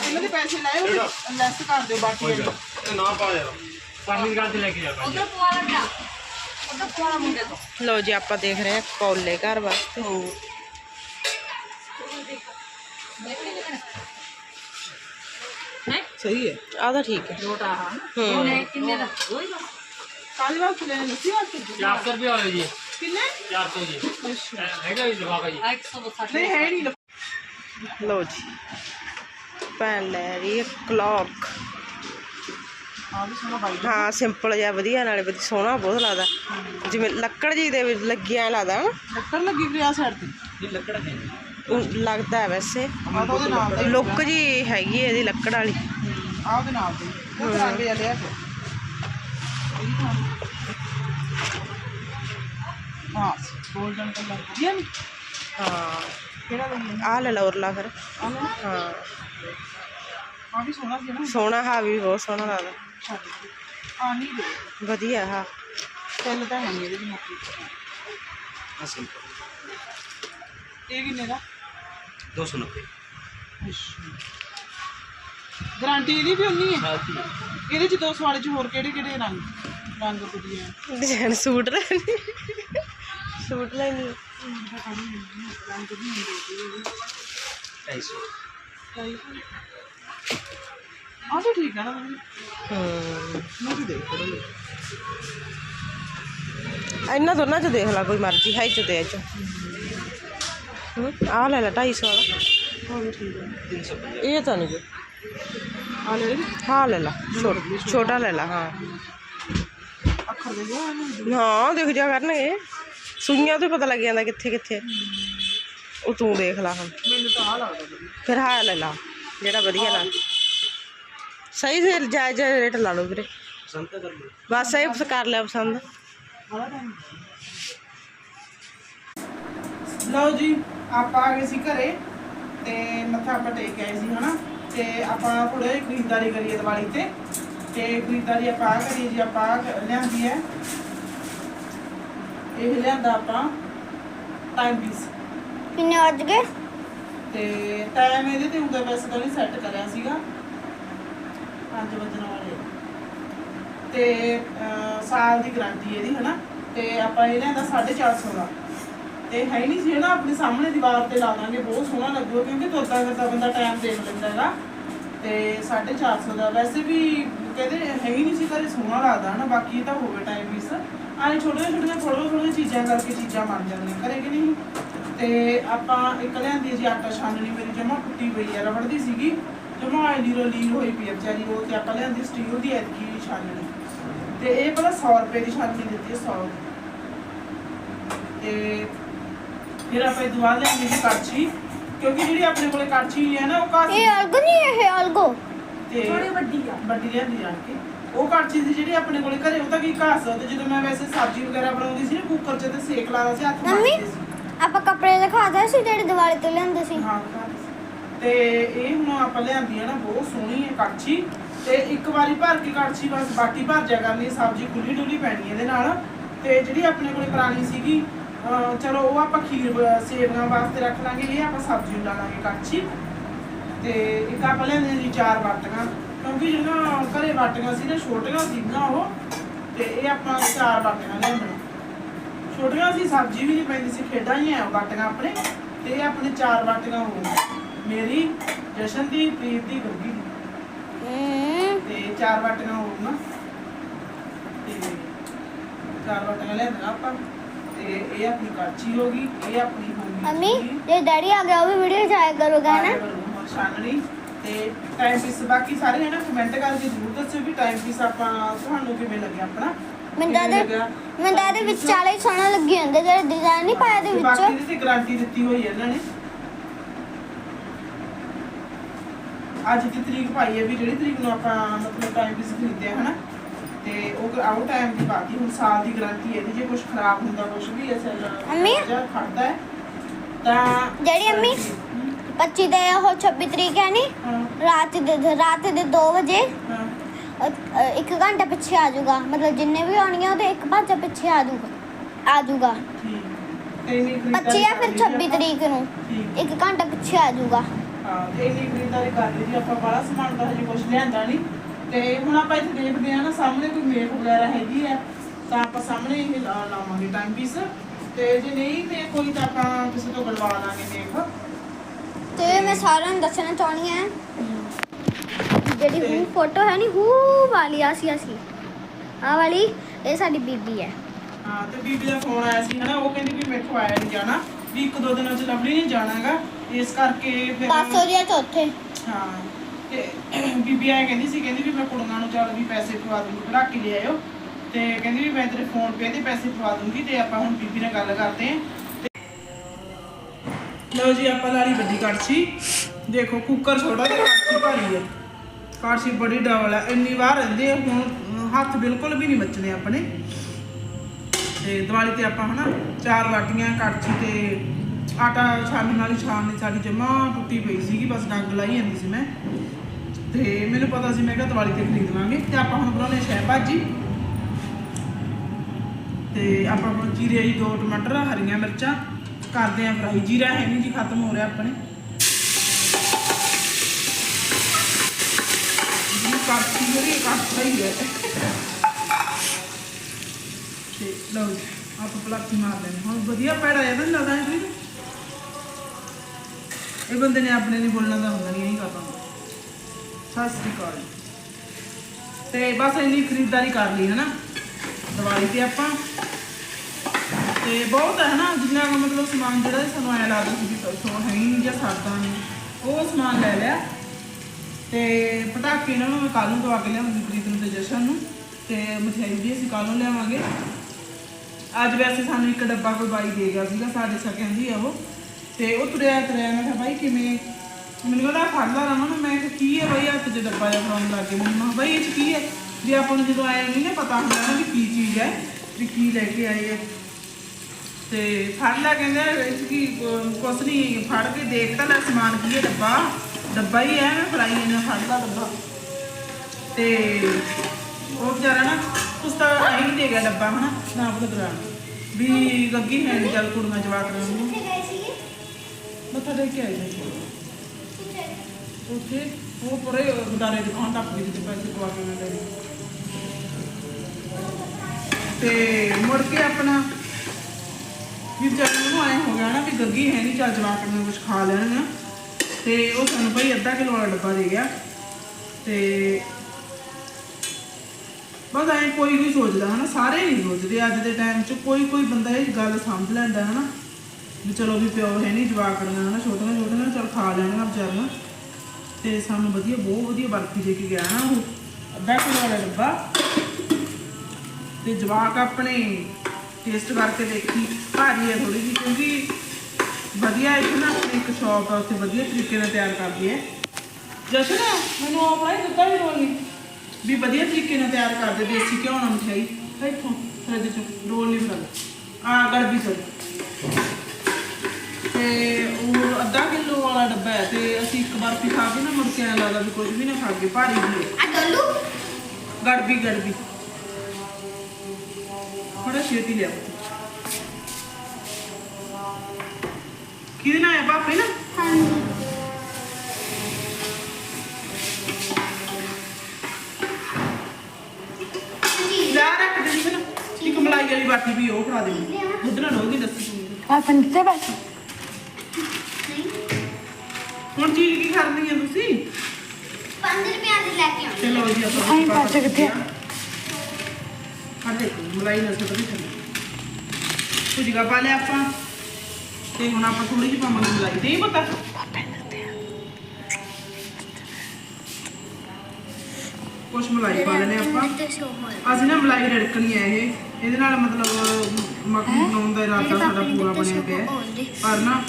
ਇਹਨਾਂ ਦੇ ਪੈਸੇ ਲਾਏ ਉਹ ਲੈਸ ਕਰ ਦਿਓ ਬਾਕੀ ਇਹਨੂੰ। ਨਾ ਪਾ ਯਾਰ। ਪਾਣੀ ਦੀ ਗੱਲ ਤੇ ਲੈ ਕੇ ਜਾ ਲਓ ਜੀ ਆਪਾਂ ਦੇਖ ਰਹੇ ਹਾਂ ਕੌਲੇ ਘਰ ਵਾਸਤੇ ਸਹੀ ਹੈ ਆਹ ਤਾਂ ਠੀਕ ਹੈ ਹੂੰ ਕਾਲੀ ਵਾਸਤੇ ਲੈਣੇ ਲੱਸੀ ਵਾਸਤੇ 400 ਰੁਪਏ ਵਾਲੇ ਜੀ ਕਿੰਨੇ 400 ਜੀ ਹੈਗਾ ਜੀ ਲਵਾਗਾ ਜੀ ਨਹੀਂ ਹੈ ਨਹੀਂ ਲਓ ਜੀ ਭੈਣ ਲੈ ਰਹੀ ਹੈ ਕਲੌਕ ਆ ਵੀ ਸੋਹਣਾ ਬਾਈ ਹਾਂ ਸਿੰਪਲ ਜਿਹਾ ਵਧੀਆ ਨਾਲੇ ਵਧੀਆ ਸੋਹਣਾ ਬਹੁਤ ਲੱਗਦਾ। ਜਿਵੇਂ ਲੱਕੜ ਜੀ ਦੇ ਵਿੱਚ ਲੱਗਿਆ ਲੱਗਦਾ ਲੱਕੜ ਲੱਗੀ ਵੀ ਆ ਸਾਈਡ ਤੇ। ਇਹ ਲੱਕੜ ਹੈ ਲੱਗਦਾ ਹੈ ਵੈਸੇ। ਆ ਦਾ ਲੁੱਕ ਜੀ ਹੈਗੀ ਇਹਦੀ ਲੱਕੜ ਵਾਲੀ। ਆ ਉਹਦੇ ਨਾਲ ਦੇ। ਉਹ ਰੰਗ ਜਿਹਾ ਲਿਆ ਕੇ। ਹਾਂ ਗੋਲਡਨ ਕਲਰ ਵਧੀਆ ਹਾਂ ਕਿਹੜਾ ਆਹ ਲੈ ਲਓ ਉਰਲਾ ਫਿਰ। ਆ ਲੈ। ਹਾਂ। ਆ ਵੀ ਸੋਹਣਾ ਸੀ ਨਾ। ਸੋਹਣਾ ਹਾਂ ਵੀ ਬਹੁਤ ਸੋਹਣਾ ਲੱਗਦਾ। ਛੱਡ ਦੇ। ਆ ਨਹੀਂ ਦੇ ਵਧੀਆ ਹਾਂ। ਤਿੰਨ ਤਾਂ ਹੈ ਇਹਦੇ ਦੀ ਮੁੱਕੀ ਸਿੰਪਲ ਇਹ ਕਿੰਨੇ ਦਾ? 290 ਗਾਰੰਟੀ ਇਹਦੀ ਵੀ ਉਨੀ ਹੈ? ਸਾਲ ਦੀ ਇਹਦੇ ਚ 200 ਵਾਲੇ ਚ ਹੋਰ ਕਿਹੜੇ ਕਿਹੜੇ ਰੰਗ ਰੰਗ ਵਧੀਆ ਹੈ? ਡਿਜ਼ਾਈਨ ਸੂਟ ਲੈਣੀ ਸੂਟ ਲੈਣੀ ਰੰਗ ਵੀ ਹੁੰਦੇ ਇਹਦੇ 250 ਆ ਤਾਂ ਠੀਕ ਹੈ ਨਾ ਮੰਮੀ? ਹੂੰ ਮੈਂ ਵੀ ਦੇਖ ਥੋੜਾ ਇਹਨਾਂ ਦੋਨਾਂ ਚ ਦੇਖ ਲੈ ਕੋਈ ਮਰਜ਼ੀ ਹੈ ਚ ਤੇ ਚ ਹੂੰ ਆਹ ਲੈ ਲੈ 250 ਵਾਲਾ ਹਾਂ ਵੀ ਠੀਕ ਹੈ 350 ਇਹ ਤਾਂ ਨਹੀਂ ਆ ਲੈ ਲਈ? ਹਾਂ ਲੈ ਲਾ ਛੋਟਾ ਛੋਟਾ ਲੈ ਲਾ ਹਾਂ ਅੱਖਰ ਦੇ ਦਿਓ ਇਹਨੂੰ ਹਾਂ ਦੇਖ ਜਾ ਕਰਨਗੇ ਸੂਈਆਂ ਤੋਂ ਹੀ ਪਤਾ ਲੱਗ ਜਾਂਦਾ ਕਿੱਥੇ ਕਿੱਥੇ ਉਹ ਤੂੰ ਦੇਖ ਲਾ ਹੁਣ ਮੈਨੂੰ ਤਾਂ ਆ ਲੱਗਦਾ ਵਧੀਆ ਫਿਰ ਹਾਂ ਲੈ ਲਾ ਜਿਹੜਾ ਵਧੀਆ ਲੱਗ ਸਹੀ ਸੇ ਜਾਇਜ਼ ਜਾਇਜ਼ ਰੇਟ ਲਾ ਲਓ ਵੀਰੇ। ਪਸੰਦ ਤਾਂ ਕਰ ਲਓ। ਬਸ ਇਹ ਕਰ ਲਿਆ ਪਸੰਦ। ਲਓ ਜੀ ਆਪਾਂ ਆ ਗਏ ਸੀ ਘਰੇ ਤੇ ਮੱਥਾ ਆਪਾਂ ਟੇਕ ਕੇ ਆਏ ਸੀ ਹਨਾ? ਤੇ ਆਪਾਂ ਥੋੜੇ ਜਿਹੀ ਖਰੀਦਦਾਰੀ ਕਰੀਏ ਦੀਵਾਲੀ ਤੇ। ਤੇ ਖਰੀਦਦਾਰੀ ਆਪਾਂ ਆ ਕਰੀਏ ਜੀ ਆਪਾਂ ਲਿਆਂਦੀ ਹੈ। ਇਹ ਲਿਆਂਦਾ ਆਪਾਂ ਟਾਈਮ ਪੀਸ ਕਿੰਨੇ ਵੱਜ ਗਏ? ਤੇ ਟਾਈਮ ਇਹਦੇ ਤੇ ਹੁੰਦਾ ਵੈਸੇ ਤਾਂ ਨਹੀਂ ਸੈੱਟ ਕਰਿਆ ਸੀਗਾ। 5 ਵਜਣ ਵਾਲੇ। ਤੇ ਸਾਲ ਦੀ ਗਾਰੰਟੀ ਇਹਦੀ, ਹਨਾ? ਤੇ ਆਪਾਂ ਇਹ ਲਿਆਂਦਾ 450 ਦਾ। ਤੇ ਹੈ ਨਹੀਂ ਸੀ ਨਾ ਆਪਣੇ ਸਾਹਮਣੇ ਦੀਵਾਰ ਤੇ ਲਾ ਦਾਂਗੇ, ਬਹੁਤ ਸੋਹਣਾ ਲੱਗੂਗਾ, ਕਿਉਂਕਿ ਤੁਰਦਾ ਫਿਰਦਾ ਬੰਦਾ ਟਾਈਮ ਦੇਖ ਲੈਂਦਾ ਹੈਗਾ ਤੇ 450 ਦਾ। ਵੈਸੇ ਵੀ ਕਹਿੰਦੇ ਹੈ ਹੀ ਨਹੀਂ ਸੀ ਘਰੇ ਸੋਹਣਾ ਲੱਗਦਾ, ਹਨਾ? ਬਾਕੀ ਤਾਂ ਹੋਵੇ ਟਾਈਮ ਪੀਸ ਆਏ ਛੋਟੀਆਂ ਛੋਟੀਆਂ, ਥੋੜ੍ਹੀਆਂ ਥੋੜ੍ਹੀਆਂ ਚੀਜ਼ਾਂ ਕਰਕੇ ਚੀਜ਼ਾਂ ਬਣ ਜਾਂਦੀਆਂ, ਘਰੇ ਕਿ ਨਹੀਂ? ਤੇ ਆਪਾਂ ਇੱਕ ਲਿਆਂਦੀ ਜੀ ਆਟਾ ਛਾਨਣੀ ਮੇਰੀ ਜਮਾ ਟੁੱਟੀ ਪਈ ਆ, ਰਬੜ ਦੀ ਸੀਗੀ। ਜਮਾ ਲੀਰੋ ਲੀਰ ਹੋਈ ਪਈ ਆ ਵਿਚਾਰੀ ਉਹ ਤੇ ਆਪਾਂ ਲਿਆਂਦੀ ਸਟੀਲ ਦੀ ਐਤਕੀ ਛਾਨਣੀ। ਤੇ ਇਹ ਪਤਾ 100 ਰੁਪਏ ਦੀ ਛਾਨਣੀ ਦਿੱਤੀ ਹੈ 100 ਦੀ ਤੇ ਫਿਰ ਆਪਾਂ ਇਹ ਦੁਆ ਲਿਆਂਦੀ ਜੀ ਕੜਛੀ ਕਿਉਂਕਿ ਜਿਹੜੀ ਆਪਣੇ ਕੋਲੇ ਕੜਛੀ ਹੈ ਨਾ ਉਹ ਕਾਫੀ ਇਹ ਅਲਗੋ ਨਹੀਂ ਇਹ ਅਲਗੋ? ਤੇ ਥੋੜੀ ਵੱਡੀ ਆ। ਵੱਡੀ ਲਿਆਂਦੀ ਜਾਣ ਕੇ। ਉਹ ਕੜਛੀ ਸੀ ਜਿਹੜੀ ਆਪਣੇ ਕੋਲੇ ਘਰੇ ਉਹ ਤਾਂ ਕੀ ਘਾਸ ਤੇ ਜਦੋਂ ਮੈਂ ਵੈਸੇ ਸਬਜ਼ੀ ਵਗੈਰਾ ਬਣਾਉਂਦੀ ਸੀ ਨਾ ਕੁੱਕਰ 'ਚ ਤੇ ਸੇਕ ਲਾਦਾ ਸੀ ਹੱਥ ਮੰਮੀ? ਮਾਰਦੇ ਸੀ। ਆਪਾਂ ਕੱਪੜੇ ਦਿਖਾਦਾ ਸੀ ਜਿਹੜੇ ਦੀਵਾਲੀ ਤੇ ਲਿਆਂਦੇ ਸੀ। ਹਾਂ ਸੀ। ਤੇ ਇਹ ਹੁਣ ਆਪਾਂ ਲਿਆਂਦੀ ਹੈ ਨਾ ਬਹੁਤ ਸੋਹਣੀ ਹੈ ਕੜਛੀ। ਤੇ ਇੱਕ ਵਾਰੀ ਭਰ ਕੇ ਕੜਛੀ ਬਸ ਬਾਟੀ ਭਰ ਜਾ ਕਰਨੀ ਸਬਜ਼ੀ ਖੁੱਲੀ ਡੁੱਲੀ ਪੈਣੀ ਇਹਦੇ ਨਾਲ। ਤੇ ਜਿਹੜੀ ਆਪਣੇ ਕੋਲੇ ਪੁਰਾਣੀ ਸੀਗੀ ਚਲੋ ਉਹ ਆਪਾਂ ਖੀਰ ਬ- ਵਾਸਤੇ ਰੱਖ ਲਾਂਗੇ, ਇਹ ਆਪਾਂ ਸਬਜ਼ੀ ਨੂੰ ਲਾ ਲਾਂਗੇ ਕੜਛੀ। ਤੇ ਇੱਕ ਆਪਾਂ ਲਿਆਂਦੇ ਜੀ ਚਾਰ ਵਾਟੀਆਂ ਕਿਉਂਕਿ ਜਿਹੜਾ ਘਰੇ ਵਾਟੀਆਂ ਸੀ ਨਾ, ਛੋਟੀਆਂ ਸੀਗੀਆਂ ਉਹ, ਤੇ ਇਹ ਆਪਾਂ ਚਾਰ ਵਾਟੀਆਂ ਲਿਆਂਦੀਆਂ। ਛੋਟੀਆਂ ਸੀ, ਸਬਜ਼ੀ ਵੀ ਨਹੀਂ ਪੈਂਦੀ ਸੀ, ਖੇਡਾਂ ਹੀ ਆ ਵਾਟੀਆਂ ਆਪਣੇ, ਤੇ ਇਹ ਆਪਣੇ ਚਾਰ ਵਾਟੀਆਂ ਹੋ ਗਈਆਂ। ਮੇਰੀ ਜਸ਼ਨ ਦੀ ਪ੍ਰੀਤ ਦੀ ਗੁਰਗੀ ਦੀ ਹੂੰ। ਤੇ ਚਾਰ ਵਾਟੀਆਂ ਹੋ ਗਈਆਂ ਤੇ ਚਾਰ ਵਾਟੀਆਂ ਲੈਂਦੀਆਂ ਆਪਾਂ। ਤੇ ਇਹ ਆਪਣੀ ਕਾਚੀ ਹੋ ਗਈ ਇਹ ਆਪਣੀ ਹੋ ਗਈ ਮੰਮੀ ਜੀ। ਜੇ ਡੈਡੀ ਆ ਗਿਆ ਉਹ ਵੀ ਵੀਡੀਓ ਜਾਇਆ ਕਰੂਗਾ ਨਾ? ਛਾਨਣੀ ਤੇ ਟਾਈਮ ਪੀਸ ਬਾਕੀ ਸਾਰੇ ਹੈ ਨਾ ਕਮੈਂਟ ਕਰਕੇ ਜ਼ਰੂਰ ਦੱਸਿਓ ਵੀ ਟਾਈਮ ਪੀਸ ਆਪਾਂ ਤੁਹਾਨੂੰ ਕਿਵੇਂ ਲੱਗਿਆ ਆਪਣਾ। ਮੈਨੂੰ ਤਾਂ ਇਹਦੇ ਲੱਗਿਆ? ਮੈਨੂੰ ਇਹਦੇ ਵਿੱਚ ਚਾਲੇ ਸੋਹਣਾ ਲੱਗੀ ਜਾਂਦਾ ਜਿਹੜੇ ਡਿਜ਼ਾਈਨ ਨਹੀਂ ਪਾਇਆ ਦੇ ਤੇ ਬਾਕੀ ਵਿੱਚ। ਦੀ ਗਾਰੰਟੀ ਦਿੱਤੀ ਹੋਈ ਹੈ ਇਹਨਾਂ ਨੇ। ਅੱਜ ਦੀ ਤਰੀਕ ਪਾਈ ਹੈ ਵੀ ਜਿਹੜੀ ਤਰੀਕ ਨੂੰ ਆਪਾਂ ਮਤਲਬ ਟਾਈਮ ਪੀਸ ਖਰੀਦਿਆ ਹਨਾ? ਤੇ ਉਹ ਆਊਟ ਟਾਈਮ ਦੀ ਬਾਕੀ ਹੁਣ ਸਾਲ ਦੀ ਗਾਰੰਟੀ ਹੈ ਜੇ ਕੁਝ ਖਰਾਬ ਹੁੰਦਾ ਕੁਝ ਵੀ ਐਸਾ ਅੰਮੀ? ਜਾਂ ਖੜਦਾ ਹੈ ਤਾਂ ਜਿਹੜੀ ਅੰਮੀ? 25 ਦੇ ਉਹ 26 ਤਰੀਕ ਹੈ ਨਹੀਂ ਰਾਤ ਦੇ ਰਾਤ ਦੇ 2 ਵਜੇ? ਇੱਕ ਘੰਟਾ ਪਿੱਛੇ ਆ ਜਾਊਗਾ। ਮਤਲਬ ਜਿੰਨੇ ਵੀ ਆਉਣੀਆਂ ਉਹਦੇ ਇੱਕ ਘੰਟਾ ਪਿੱਛੇ ਆ ਜਾਊਗਾ ਆ ਜਾਊਗਾ। ਠੀਕ। ਤੇ ਇੰਨੀ ਖਰੀਦਦਾਰੀ 25 ਜਾਂ ਫਿਰ ਕਰ ਲਈ 26 ਤਰੀਕ ਨੂੰ। ਇੱਕ ਘੰਟਾ ਪਿੱਛੇ ਆ ਜਾਊਗਾ। ਹਾਂ ਤੇ ਇੰਨੀ ਖਰੀਦਦਾਰੀ ਕਰ ਲਈ ਜੀ ਆਪਾਂ ਬੜਾ ਸਮਾਨ ਤਾਂ ਹਜੇ ਕੁਝ ਲਿਆਂਦਾ ਨਹੀਂ। ਤੇ ਹੁਣ ਆਪਾਂ ਇੱਥੇ ਦੇਖਦੇ ਆ ਨਾ ਸਾਹਮਣੇ ਕੋਈ ਮੇਖ ਵਗੈਰਾ ਹੈਗੀ ਆ ਤਾਂ ਆਪਾਂ ਸਾਹਮਣੇ ਇਹ ਲਾ- ਲਾਵਾਂਗੇ ਟਾਈਮ ਪੀਸ ਤੇ ਜੇ ਨਹੀਂ ਮੇਖ ਕੋਈ ਤਾਂ ਆਪਾਂ ਕਿਸੇ ਤੋਂ ਬਣਵਾ ਲਾਂਗੇ ਮੇਖ ਤੇ ਮੈਂ ਸਾਰਿਆਂ ਨੂੰ ਦੱਸਣਾ ਚਾਹਣੀ ਹੈ ਜਿਹੜੀ ਹੂ ਫੋਟੋ ਹੈ ਨਹੀਂ ਹੂ ਵਾਲੀ ਆਸੀ ਆਸੀ ਆ ਵਾਲੀ ਇਹ ਸਾਡੀ ਬੀਬੀ ਹੈ। ਹਾਂ ਤੇ ਬੀਬੀ ਦਾ ਫੋਨ ਆਇਆ ਸੀ ਹਨਾ ਉਹ ਕਹਿੰਦੀ ਵੀ ਮੇਥੋਂ ਆਇਆ ਨਹੀਂ ਜਾਣਾ। ਵੀ ਇੱਕ ਦੋ ਦਿਨਾਂ ਚ ਲਵਲੀ ਨਹੀਂ ਜਾਣਾਗਾ। ਇਸ ਕਰਕੇ ਫਿਰ ਬਸ ਹੋ ਰਿਹਾ ਚੌਥੇ। ਹਾਂ ਤੇ ਬੀਬੀ ਆਏ ਕਹਿੰਦੀ ਸੀ ਕਹਿੰਦੀ ਵੀ ਮੈਂ ਕੁੜੀਆਂ ਨੂੰ ਚੱਲ ਵੀ ਪੈਸੇ ਪਵਾ ਦੂੰਗੀ ਭਰਾ ਕੇ ਲੈ ਆਇਓ। ਤੇ ਕਹਿੰਦੀ ਵੀ ਮੈਂ ਤੇਰੇ ਫੋਨ ਪੇ ਤੇ ਪੈਸੇ ਪਵਾ ਦੂੰਗੀ ਤੇ ਆਪਾਂ ਹੁਣ ਬੀਬੀ ਨਾਲ ਗੱਲ ਕਰਦੇ ਆਂ। ਲਓ ਜੀ ਆਪਾਂ ਲਾਲੀ ਵੱਡੀ ਕੜਛੀ। ਦੇਖੋ ਕੁੱਕਰ ਛੋਟਾ ਤੇ ਕੜਛੀ ਭਾਰੀ ਹੈ ਕੜਛੀ ਬੜੀ ਡਬਲ ਹੈ ਇੰਨੀ ਵਾਰ ਰਹਿੰਦੇ ਆ, ਹੁਣ ਹੱਥ ਬਿਲਕੁਲ ਵੀ ਨਹੀਂ ਬਚਣੇ ਆਪਣੇ। ਤੇ ਦੀਵਾਲੀ ਤੇ ਆਪਾਂ ਹਨਾ ਚਾਰ ਵਾਟੀਆਂ ਕੜਛੀ ਤੇ ਆਟਾ ਛਾਨਣ ਵਾਲੀ ਛਾਨ ਨੇ ਸਾਡੀ ਜਮਾ ਟੁੱਟੀ ਪਈ ਸੀਗੀ, ਬਸ ਡੰਗ ਲਾਈ ਜਾਂਦੀ ਸੀ ਮੈਂ। ਤੇ ਮੈਨੂੰ ਪਤਾ ਸੀ, ਮੈਂ ਕਿਹਾ ਦੀਵਾਲੀ ਤੇ ਖਰੀਦ ਲਾਂਗੇ। ਤੇ ਆਪਾਂ ਹੁਣ ਬਣਾਉਣੇ ਸ਼ਹਿ ਭਾਜੀ। ਤੇ ਆਪਾਂ ਹੁਣ ਜੀਰੇ ਜੀ, ਦੋ ਟਮਾਟਰ, ਹਰੀਆਂ ਮਿਰਚਾਂ, ਕਰਦੇ ਆਂ ਫਰਾਈ ਜੀਰਾ ਹੈ ਨਹੀਂ ਜੀ, ਖਤਮ ਹੋ ਰਿਹਾ ਆਪਣੇ। ਜੀ ਕਾਫੀ ਜਿਹੜੀ ਕਾਫੀ ਹੈ ਤੇ ਲਓ ਆਪਾਂ ਪਲਾਕੀ ਮਾਰ ਲੈਣੇ ਹੁਣ ਵਧੀਆ ਪੈੜਾ ਜਾਂਦਾ ਲੱਗਦਾ ਇਹ ਇਹ ਬੰਦੇ ਨੇ ਆਪਣੇ ਲਈ ਬੋਲਣਾ ਤਾਂ ਹੁੰਦਾ ਨਹੀਂ ਇਹੀ ਕਰਦਾ ਹੁੰਦਾ। ਸਤਿ ਸ੍ਰੀ ਅਕਾਲ। ਤੇ ਬਸ ਇੰਨੀ ਖਰੀਦਦਾਰੀ ਕਰ ਲਈ, ਹਨਾ? ਦੀਵਾਲੀ ਤੇ ਆਪਾਂ। ਤੇ ਬਹੁਤ ਹੈ ਨਾ ਜਿੰਨਾ ਕੁ ਮਤਲਬ ਸਮਾਨ ਜਿਹੜਾ ਸੀ, ਸਾਨੂੰ ਐ ਲੱਗਦਾ ਸੀ ਵੀ ਸੋ ਹੈ ਹੀ ਨਹੀਂ ਜਾਂ ਸਰਦਾ ਨਹੀਂ। ਉਹ ਸਮਾਨ ਲੈ ਲਿਆ। ਤੇ ਪਟਾਕੇ ਇਹਨਾਂ ਨੂੰ ਮੈਂ ਕੱਲ ਨੂੰ ਦਵਾ ਕੇ ਲਿਆਉਂਗੀ ਪ੍ਰੀਤ ਨੂੰ ਤੇ ਜਸ਼ਨ ਨੂੰ। ਤੇ ਮਠਿਆਈ ਵੀ ਅਸੀਂ ਕੱਲ ਨੂੰ ਲਿਆਵਾਂਗੇ। ਅੱਜ ਵੈਸੇ ਸਾਨੂੰ ਇੱਕ ਡੱਬਾ ਕੋਈ ਬਾਈ ਦੇ ਗਿਆ ਸੀਗਾ, ਸਾਡੇ ਸਕਿਆਂ ਦੀ ਆ ਉਹ। ਤੇ ਉਹ ਤੁਰਿਆ ਤੁਰਿਆ ਮੈਂ ਕਿਹਾ ਬਾਈ ਕਿਵੇਂ? ਮੈਨੂੰ ਕਹਿੰਦਾ ਫੜਦਾ ਲਾ ਰਮਨ ਮੈਂ ਕਿਹਾ ਕੀ ਹੈ ਬਾਈ ਹੱਥ 'ਚ ਡੱਬਾ ਜਿਹਾ ਫੜਾਉਣ ਲੱਗ ਗਿਆ ਮੈਨੂੰ ਬਾਈ ਇਹ 'ਚ ਕੀ ਹੈ? ਜੇ ਆਪਾਂ ਨੂੰ ਜਦੋਂ ਆਏ ਨਹੀਂ ਨਾ ਪਤਾ ਹੁੰਦਾ ਨਾ ਵੀ ਕੀ ਚੀਜ਼ ਹੈ, ਵੀ ਕੀ ਲੈ ਕੇ ਆਏ ਹੈ। ਤੇ ਫੜ ਲੈ ਕਹਿੰਦਾ, ਇਸ ਕੀ ਕੁਛ ਨਹੀਂ ਫੜ ਕੇ ਦੇਖ ਤਾਂ ਲੈ ਸਮਾਨ ਕੀ ਹੈ ਡੱਬਾ। ਡੱਬਾ ਹੀ ਹੈ, ਮੈਂ ਫੜਾਈ ਇਹਨੇ ਫੜ ਲਾ ਡੱਬਾ। ਤੇ ਉਹ ਵਿਚਾਰਾ ਨਾ ਉਸ ਤਾਂ ਆਈ ਦੇ ਗਿਆ ਡੱਬਾ, ਹਨਾ ਨਾ ਬੋਲ ਦਰਾਂ ਵੀ ਗੱਗੀ ਹੈ ਚੱਲ ਕੁੜੀਆਂ, ਜਵਾਕ ਨੂੰ ਮੱਥਾ ਟੇਕ ਕੇ ਆਈ ਸੀ ਉੱਥੇ ਉਹ ਪਰੇ ਗੁਦਾਰੇ ਦੁਕਾਨ ਤੱਕ ਗਈ ਤੇ ਪੈਸੇ ਪਵਾ ਕੇ ਮੈਂ ਲੈ ਤੇ ਮੁੜ ਕੇ ਆਪਣਾ ਵੀ ਵਿਚਾਰੇ ਨੂੰ ਆਏ ਹੋ ਗਿਆ ਨਾ ਵੀ ਗੱਗੀ ਹੈ ਨਹੀਂ ਚੱਲ ਜਵਾਕ ਨੂੰ ਕੁਝ ਖਾ ਲੈਣਗੇ ਤੇ ਉਹ ਸਾਨੂੰ ਭਾਈ ਅੱਧਾ ਕਿਲੋ ਵਾਲਾ ਡੱਬਾ ਦੇ ਗਿਆ। ਤੇ ਬਸ ਐ ਕੋਈ ਵੀ ਸੋਚਦਾ ਹਨਾ, ਸਾਰੇ ਨਹੀਂ ਸੋਚਦੇ ਅੱਜ ਦੇ ਟਾਈਮ 'ਚ ਕੋਈ ਕੋਈ ਬੰਦਾ ਇਹ ਗੱਲ ਸਮਝ ਲੈਂਦਾ ਹਨਾ। ਵੀ ਚਲੋ ਵੀ ਪਿਓ ਹੈ ਨਹੀਂ, ਜਵਾਕੜੀਆਂ ਹਨਾ, ਛੋਟੀਆਂ ਛੋਟੀਆਂ, ਚਲ ਖਾ ਲੈਣੀਆਂ ਵਿਚਾਰੀਆਂ। ਤੇ ਸਾਨੂੰ ਵਧੀਆ, ਬਹੁਤ ਵਧੀਆ ਬਰਫੀ ਦੇ ਕੇ ਗਿਆ ਨਾ ਉਹ। ਅੱਧਾ ਕਿਲੋ ਵਾਲਾ ਡੱਬਾ। ਤੇ ਜਵਾਕ ਆਪਣੇ ਟੇਸਟ ਕਰਕੇ ਦੇਖੀ। ਭਾਰੀ ਹੈ ਥੋੜੀ ਜਿਹੀ, ਕਿਉਂਕਿ ਵਧੀਆ ਇੱਥੇ ਨਾ ਆਪਣੀ ਇੱਕ ਸ਼ਾਪ ਆ, ਉੱਥੇ ਵਧੀਆ ਤਰੀਕੇ ਨਾਲ ਤਿਆਰ ਕਰਦੀ ਹੈ। ਜਸ਼ਨ, ਮੈਨੂੰ ਆਫਲਾਈਨ ਦਿੱਤਾ ਵੀ ਰੋਲ ਵੀ ਵਧੀਆ ਤਰੀਕੇ ਨਾਲ ਤਿਆਰ ਕਰਦੇ, ਦੇਸੀ ਘਿਓ ਨਾਲ ਮਠਿਆਈ। ਇੱਥੋਂ, ਫਰਿੱਜ ਚੋਂ, ਰੋਲ ਨਹੀਂ ਬਣਾ ਆ, ਗੜਬੀ ਸਰ ਤੇ ਉਹ ਅੱਧਾ ਕਿਲੋ ਵਾਲਾ ਡੱਬਾ ਹੈ ਤੇ ਅਸੀਂ ਇੱਕ ਵਾਰ ਪੀ ਖਾ ਕੇ ਨਾ ਮੁੜ ਕੇ ਐਂ ਲੱਗਦਾ ਵੀ ਕੁਝ ਵੀ ਨਾ ਖਾ ਕੇ ਭਾਰੀ ਹੈ ਆ ਡੋਲੂ ਗੜਬੀ ਗੜਬੀ। ਥੋੜਾ ਛੇਤੀ ਲਿਆ। ਕਿਹਦੇ ਨਾਲ ਆਇਆ ਪਾਪੇ ਨਾ ਹਾਂਜੀ। ਜਾ ਰੱਖ ਦੇ ਜੀ ਨਾ ਇੱਕ ਮਲਾਈ ਵਾਲੀ ਬਾਟੀ ਵੀ ਉਹ ਫੜਾ ਦੇ। ਦੁੱਧ ਨਾਲ ਰੋਜ਼ ਦੀ ਲੱਸੀ ਪੀਂਦੀ ਆ ਬੈਠ। ਹੁਣ ਚੀਜ਼ ਕੀ ਕਰਨੀ ਹੈ ਤੁਸੀਂ? 5 ਰੁਪਏ ਦੀ ਲੈ ਕੇ ਆਉਣੀ ਚਲੋ ਜੀ ਆਪਾਂ ਆਈਂ ਪੈਸੇ ਕਿੱਥੇ ਆ? ਹਾਂ ਦੇਖੋ ਮਲਾਈ ਨਾਲ ਸਭ ਕੁਝ ਕੁਝ ਗਾ ਪਾ ਲਿਆ ਆਪਾਂ। ਤੇ ਹੁਣ ਆਪਾਂ ਥੋੜੀ ਜਿਹੀ ਪਾਵਾਂਗੇ ਮਲਾਈ ਤੇ ਹੀ ਪਤਾ। ਕੁਛ ਮਲਾਈ ਪਾ ਲੈਣੇ ਆਪਾਂ। ਅਸੀਂ ਨਾ ਮਲਾਈ ਰੜਕਣੀ ਹੈ ਇਹ। ਇਹਦੇ ਨਾਲ ਮਤਲਬ ਮੱਖਣ ਬਣਾਉਣ ਦਾ ਇਰਾਦਾ ਸਾਡਾ ਪੂਰਾ ਬਣਿਆ ਪਿਆ। ਪਰ ਨਾ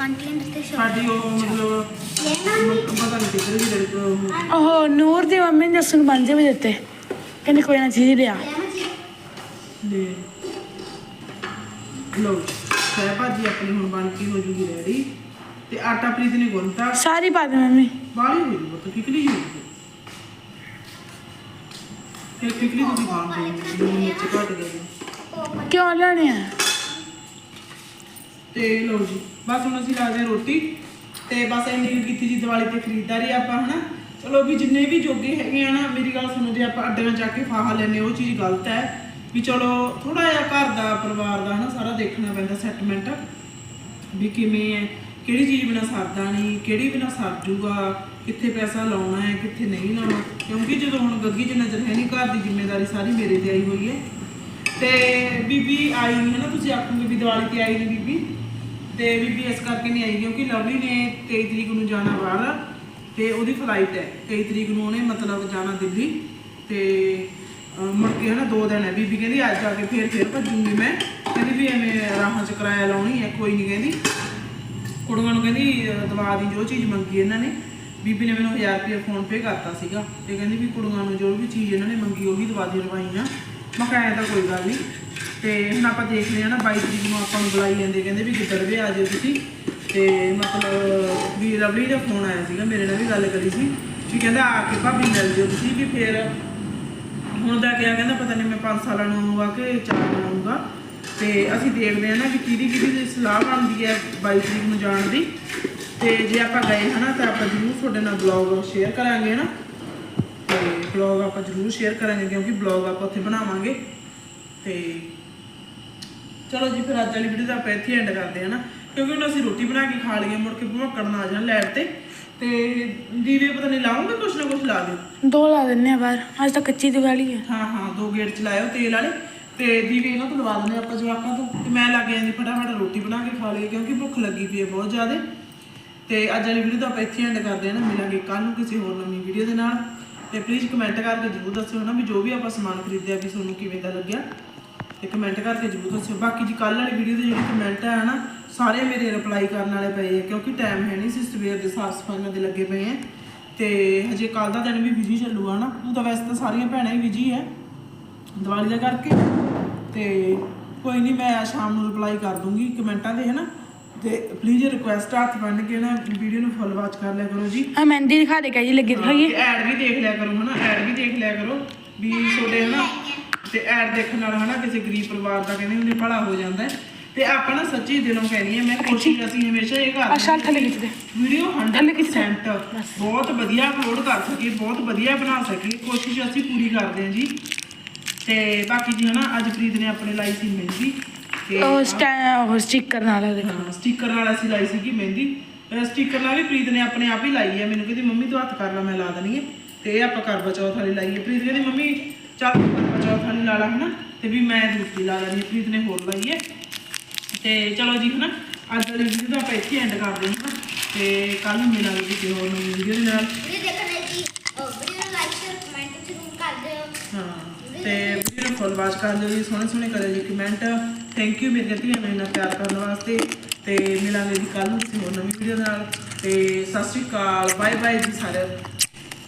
ਆਂਟੀ ਨੇ ਦਿੱਤੇ ਸ਼ੋ ਸਾਡੀ ਉਹ ਮਤਲਬ ਪਤਾ ਨਹੀਂ ਕਿੱਧਰ ਦੀ ਰੜਕ ਉਹ ਉਹ ਨੂਰ ਦੀ ਮੰਮੀ ਨੇ ਜੱਸੂ ਨੂੰ ਪੰਜ ਵਜੇ ਦਿੱਤੇ ਕਹਿੰਦੇ ਕੋਈ ਨਾ ਚੀਜ਼ ਲਿਆ। ਲੈ ਲੋ। ਸਹਿ ਭਾਜੀ ਆਪਣੀ ਹੁਣ ਬਣ ਕੇ ਹੋ ਜੂਗੀ ਰੈਡੀ ਤੇ ਆਟਾ ਪ੍ਰੀਤ ਨੇ ਗੁੰਨਤਾ। ਸਾਰੀ ਪਾ ਦੇ ਮੰਮੀ। ਬਾਹਲੀ ਹੋਈ ਬਤ ਕਿਕਲੀ ਹੋਈ ਫਿਰ ਕਿਕਲੀ ਤੁਸੀਂ ਖਾਣ ਦੇ ਮਿਰਚ ਘੱਟ ਗਏ ਕਿਉਂ ਲੈਣੇ ਆ? ਤੇ ਲਓ ਜੀ, ਬਸ ਹੁਣ ਅਸੀਂ ਲਾ ਦੇ ਰੋਟੀ ਤੇ ਬਸ ਇੰਨੀ ਕੀਤੀ ਜੀ ਦੀਵਾਲੀ ਤੇ ਖਰੀਦਦਾਰੀ ਆਪਾਂ, ਹਨਾ? ਚਲੋ ਵੀ ਜਿੰਨੇ ਵੀ ਜੋਗੇ ਹੈਗੇ ਆ ਨਾ, ਮੇਰੀ ਗੱਲ ਸੁਣੋ, ਜੇ ਆਪਾਂ ਅੱਡਿਆਂ ਜਾ ਕੇ ਫਾਹਾ ਲੈਨੇ ਉਹ ਚੀਜ਼ ਗਲਤ ਹੈ। ਵੀ ਚਲੋ ਥੋੜਾ ਜਿਹਾ ਘਰ ਦਾ, ਪਰਿਵਾਰ ਦਾ, ਹਨਾ, ਸਾਰਾ ਦੇਖਣਾ ਪੈਂਦਾ ਸੈਟਲਮੈਂਟ ਵੀ ਕਿਵੇਂ ਹੈ, ਕਿਹੜੀ ਚੀਜ਼ ਬਿਨਾ ਸਰਦਾ ਨਹੀਂ, ਕਿਹੜੀ ਬਿਨਾ ਸਰ ਜੂਗਾ, ਕਿੱਥੇ ਪੈਸਾ ਲਾਉਣਾ ਹੈ, ਕਿੱਥੇ ਨਹੀਂ ਲਾਉਣਾ। ਕਿਉਂਕਿ ਜਦੋਂ ਹੁਣ ਗੱਗੀ 'ਚ ਨਜ਼ਰ ਹੈ ਨਹੀਂ, ਘਰ ਦੀ ਜ਼ਿੰਮੇਵਾਰੀ ਸਾਰੀ ਮੇਰੇ ਤੇ ਆਈ ਹੋਈ ਹੈ। ਤੇ ਬੀਬੀ ਆਈ ਨਹੀਂ ਹੈ ਨਾ ਤੁਸੀਂ ਆਖੋਗੇ ਵੀ ਦੀਵਾਲੀ ਤੇ ਆਈ ਨਹੀਂ ਬੀਬੀ। ਤੇ ਬੀਬੀ ਇਸ ਕਰਕੇ ਨਹੀਂ ਆਈ ਕਿਉਂਕਿ ਲਵਲੀ ਨੇ 23 ਤਰੀਕ ਨੂੰ ਜਾਣਾ ਬਾਹਰ ਤੇ ਉਹਦੀ ਫਲਾਈਟ ਹੈ। 23 ਤਰੀਕ ਨੂੰ ਉਹਨੇ ਮਤਲਬ ਜਾਣਾ ਦਿੱਲੀ ਤੇ ਮੁੜ ਕੇ ਹਨਾ ਦੋ ਦਿਨ ਹੈ। ਬੀਬੀ ਕਹਿੰਦੀ, ਅੱਜ ਆ ਕੇ ਫੇਰ ਫੇਰ ਭੱਜੂਗੀ ਮੈਂ। ਕਹਿੰਦੀ ਵੀ ਐਵੇਂ ਰਾਹਾਂ 'ਚ ਕਿਰਾਇਆ ਲਾਉਣੀ ਹੈ, ਕੋਈ ਨਹੀਂ ਕਹਿੰਦੀ। ਕੁੜੀਆਂ ਨੂੰ ਕਹਿੰਦੀ ਦਵਾ ਦੀ ਜੋ ਚੀਜ਼ ਮੰਗੀ ਇਹਨਾਂ ਨੇ। ਬੀਬੀ ਨੇ ਮੈਨੂੰ 1000 ਰੁਪਏ ਫੋਨ ਪੇ ਕਰਤਾ ਸੀਗਾ। ਤੇ ਕਹਿੰਦੀ ਵੀ ਕੁੜੀਆਂ ਨੂੰ ਜੋ ਵੀ ਚੀਜ਼ ਇਹਨਾਂ ਨੇ ਮੰਗੀ, ਉਹੀ ਦਵਾ ਦੀ ਰਵਾਈ ਆ ਮੈਂ ਕਿਹਾ ਤਾਂ ਕੋਈ ਗੱਲ ਨਹੀਂ। ਤੇ ਹੁਣ ਆਪਾਂ ਦੇਖਦੇ ਹਾਂ ਨਾ 22 ਤਰੀਕ ਨੂੰ ਆਪਾਂ ਨੂੰ ਬੁਲਾਈ ਜਾਂਦੇ, ਕਹਿੰਦੇ ਵੀ ਕਿੱਧਰ ਵੀ ਆ ਜਿਓ ਤੁਸੀਂ। ਤੇ ਮਤਲਬ ਵੀ ਰਵਲੀ ਦਾ ਫੋਨ ਆਇਆ ਸੀਗਾ, ਮੇਰੇ ਨਾਲ ਵੀ ਗੱਲ ਕਰੀ ਸੀ। ਵੀ ਕਹਿੰਦਾ ਆ ਕੇ ਭਾਬੀ ਮਿਲ ਜਿਓ ਤੁਸੀਂ, ਵੀ ਫੇਰ ਹੁਣ ਦਾ ਕਿਹਾ, ਕਹਿੰਦਾ ਪਤਾ ਨਹੀਂ ਮੈਂ 5 ਸਾਲਾਂ ਨੂੰ ਆਊਗਾ ਕਿ 4 ਨੂੰ ਆਊਗਾ। ਤੇ ਅਸੀਂ ਦੇਖਦੇ ਹਾਂ ਨਾ ਕਿ ਕਿਹਦੀ ਕਿਹਦੀ ਦੀ ਸਲਾਹ ਬਣਦੀ ਹੈ 22 ਤਰੀਕ ਨੂੰ ਜਾਣ ਦੀ। ਤੇ ਜੇ ਆਪਾਂ ਗਏ ਹਨਾ, ਤਾਂ ਆਪਾਂ ਜ਼ਰੂਰ ਤੁਹਾਡੇ ਨਾਲ ਬਲੌਗ ਸ਼ੇਅਰ ਕਰਾਂਗੇ ਨਾ ਤੇ ਬਲੌਗ ਆਪਾਂ ਜ਼ਰੂਰ ਸ਼ੇਅਰ ਕਰਾਂਗੇ, ਕਿਉਂਕਿ ਬਲੌਗ ਆਪਾਂ ਉੱਥੇ ਬਣਾਵਾਂਗੇ। ਤੇ ਚਲੋ ਜੀ ਫਿਰ ਅੱਜ ਵਾਲੀ ਵੀਡੀਓ ਦਾ ਆਪਾਂ ਇੱਥੇ ਐਂਡ ਕਰਦੇ ਹਾਂ ਨਾ ਕਿਉਂਕਿ ਹੁਣ ਅਸੀਂ ਰੋਟੀ ਬਣਾ ਕੇ ਖਾ ਲਈਏ ਮੁੜ ਕੇ ਨਾ ਆ ਜਾਣ ਲੈਟ ਤੇ। ਤੇ ਦੀਵੇ ਪਤਾ ਨਹੀਂ ਲਾਉਂਗੇ ਕੁਛ ਨਾ ਕੁਛ ਲਾ ਦਿਓ। ਦੋ ਲਾ ਦਿੰਨੇ ਆ ਬਾਹਰ ਅੱਜ ਤਾਂ ਕੱਚੀ ਦੀਵਾਲੀ ਹੈ ਹਾਂ ਹਾਂ ਦੋ ਗੇਟ ਚਲਾਇਓ ਤੇਲ ਵਾਲੇ ਤੇ ਦੀਵੇ ਇਹਨਾਂ ਤੋਂ ਲਵਾ ਦਿੰਦੇ ਆਪਾਂ ਜਵਾਕਾਂ ਤੋਂ ਤੇ ਮੈਂ ਲੱਗ ਜਾਂਦੀ ਫਟਾਫਟ ਰੋਟੀ ਬਣਾ ਕੇ ਖਾ ਲਈ ਕਿਉਂਕਿ ਭੁੱਖ ਲੱਗੀ ਪਈ ਹੈ ਬਹੁਤ ਜ਼ਿਆਦਾ। ਤੇ ਅੱਜ ਵਾਲੀ ਵੀਡੀਓ ਤਾਂ ਆਪਾਂ ਇੱਥੇ ਐਂਡ ਕਰਦੇ ਹਾਂ ਨਾ ਮਿਲਾਂਗੇ ਕੱਲ ਨੂੰ ਕਿਸੇ ਹੋਰ ਨਵੀਂ ਵੀਡੀਓ ਦੇ ਨਾਲ। ਤੇ ਪਲੀਜ਼ ਕਮੈਂਟ ਕਰਕੇ ਜਰੂਰ ਦੱਸਿਓ ਨਾ ਵੀ ਜੋ ਵੀ ਆਪਾਂ ਸਮਾਨ ਖਰੀਦਿਆ ਵੀ ਤੁਹਾਨੂੰ ਕਿਵੇਂ ਦਾ ਲੱਗਿਆ। ਤੇ ਕਮੈਂਟ ਕਰਕੇ ਜਰੂਰ ਦੱਸਿਓ। ਬਾਕੀ ਜੀ ਕੱਲ ਵਾਲੀ ਵੀਡੀਓ ਦੇ ਜਿਹੜੇ ਕਮੈਂਟ ਹੈ ਨਾ ਸਾਰੇ ਮੇਰੇ ਰਿਪਲਾਈ ਕਰਨ ਵਾਲੇ ਪਏ ਆ ਕਿਉਂਕਿ ਟਾਈਮ ਹੈ ਨਹੀਂ ਸੀ ਸਵੇਰ ਦੇ ਸਾਫ਼ ਸਫਾਈਆਂ ਦੇ ਲੱਗੇ ਪਏ ਆ। ਤੇ ਹਜੇ ਕੱਲ ਦਾ ਦਿਨ ਵੀ ਬਿਜ਼ੀ ਚੱਲੂਗਾ ਨਾ ਉਹ ਤਾਂ ਵੈਸੇ ਤਾਂ ਸਾਰੀਆਂ ਭੈਣਾਂ ਹੀ ਬਿਜ਼ੀ ਹੈ ਦੀਵਾਲੀ ਦਾ ਕਰਕੇ। ਤੇ ਕੋਈ ਨਹੀਂ ਮੈਂ ਸ਼ਾਮ ਨੂੰ ਰਿਪਲਾਈ ਕਰ ਦੂੰਗੀ ਕਮੈਂਟਾਂ ਦੇ ਹਨਾ। ਤੇ ਪਲੀਜ਼ ਰਿਕੁਐਸਟ ਹੱਥ ਬੰਨ ਕੇ ਨਾ ਵੀਡੀਓ ਨੂੰ ਫੁੱਲ ਵਾਚ ਕਰ ਲਿਆ ਕਰੋ ਜੀ। ਆ ਮਹਿੰਦੀ ਦਿਖਾ ਦੇ ਕੇ ਜੀ ਲੱਗੀ ਦਿਖਾਈਏ। ਐਡ ਵੀ ਦੇਖ ਲਿਆ ਕਰੋ ਹਨਾ। ਐਡ ਵੀ ਦੇਖ ਲਿਆ ਕਰੋ ਵੀ ਤੁਹਾਡੇ ਹਨਾ। ਤੇ ਐਡ ਦੇਖਣ ਨਾਲ ਹਨਾ ਕਿਸੇ ਗਰੀਬ ਪਰਿਵਾਰ ਦਾ ਕਹਿੰਦੇ ਹੁੰਦੇ ਭਲਾ ਹੋ ਜਾਂਦਾ ਹੈ। ਤੇ ਆਪਾਂ ਨਾ ਸੱਚੀ ਦਿਲੋਂ ਕਹਿੰਦੀ ਹਾਂ ਮੈਂ ਕੋਸ਼ਿਸ਼ ਅਸੀਂ ਹਮੇਸ਼ਾ ਇਹ ਆ ਕਰਦੇ ਸ਼ਾਲ ਥੱਲੇ ਖਿੱਚ ਦੇ। ਵੀਡੀਓ ਥੱਲੇ ਖਿੱਚ ਦੇ। 100% ਬਹੁਤ ਵਧੀਆ ਅਪਲੋਡ ਕਰ ਸਕੀਏ ਬਹੁਤ ਵਧੀਆ ਬਣਾ ਸਕੀਏ। ਕੋਸ਼ਿਸ਼ ਅਸੀਂ ਪੂਰੀ ਕਰਦੇ ਹਾਂ ਜੀ। ਤੇ ਬਾਕੀ ਜੀ ਹਨਾ ਅੱਜ ਪ੍ਰੀਤ ਨੇ ਆਪਣੇ ਲਾਈ ਸੀ ਮਹਿੰਦੀ। ਤੇ ਉਹ ਸਟੈ ਉਹ ਸਟicker ਨਾਲ ਦੇਖੋ ਸਟicker ਨਾਲ ਅਸੀਂ ਲਾਈ ਸੀਗੀ ਮਹਿੰਦੀ। ਸਟicker ਨਾਲ ਵੀ ਪ੍ਰੀਤ ਨੇ ਆਪਣੇ ਆਪ ਹੀ ਲਾਈ ਹੈ। ਮੈਨੂੰ ਕਹਿੰਦੀ ਮੰਮੀ ਤੂੰ ਹੱਥ ਕਰ ਲੈ ਮੈਂ ਲਾ ਦੇਣੀ ਹੈ। ਤੇ ਇਹ ਆਪਾਂ ਕਰਵਾ ਚੌਥ ਵਾਲੀ ਲਾਈ ਹੈ। ਪ੍ਰੀਤ ਕਹਿੰਦੀ ਮੰਮੀ ਚੱਲ ਤੂੰ ਕਰਵਾ ਚੌਥ ਲਾ ਲਾ ਹਨਾ? ਤੇ ਵੀ ਮੈਂ ਦੂਸਰੀ ਲਾ ਲੈਣੀ ਪ੍ਰੀਤ ਨੇ ਹੋਰ ਲਾਈ ਹੈ। ਤੇ ਚਲੋ ਜੀ ਹਨਾ? ਅੱਜ ਵਾਲੀ ਵੀਡੀਓ ਦਾ ਆਪਾਂ ਇੱਥੇ ਐਂਡ ਕਰਦੇ ਹਾਂ ਹਨਾ? ਤੇ ਕੱਲ ਨੂੰ ਮਿਲਾਂਗੇ ਕਿਸੇ ਹੋਰ ਨਵੀਂ ਵੀਡੀਓ ਦੇ ਨਾਲ। ਵੀਡੀਓ ਦੇਖਣ ਜੀ ਵੀਡੀਓ ਨੂੰ ਲਾਈਕ ਸ਼ੇਅਰ ਕਮੈਂਟ ਜ਼ਰੂਰ ਕਰ ਦਿਓ। ਹਾਂ ਤੇ ਵੀਡੀਓ ਨੂੰ ਫੁੱਲ ਵਾਚ ਕਰ ਲਿਓ ਜੀ ਸੋਹਣੇ ਸੋਹਣੇ ਕਰਿਓ ਜੀ ਕਮੈਂਟ ਥੈਂਕ ਯੂ ਮੇਰੀਆਂ ਧੀਆਂ ਨੂੰ ਇੰਨਾ ਪਿਆਰ ਕਰਨ ਵਾਸਤੇ। ਤੇ ਮਿਲਾਂਗੇ ਜੀ ਕੱਲ ਨੂੰ ਕਿਸੇ ਹੋਰ ਨਵੀਂ ਵੀਡੀਓ ਨਾਲ। ਤੇ ਸਤਿ ਸ਼੍ਰੀ ਅਕਾਲ ਬਾਏ ਬਾਏ ਜੀ ਸਾਰਿਆਂ ਨੂੰ।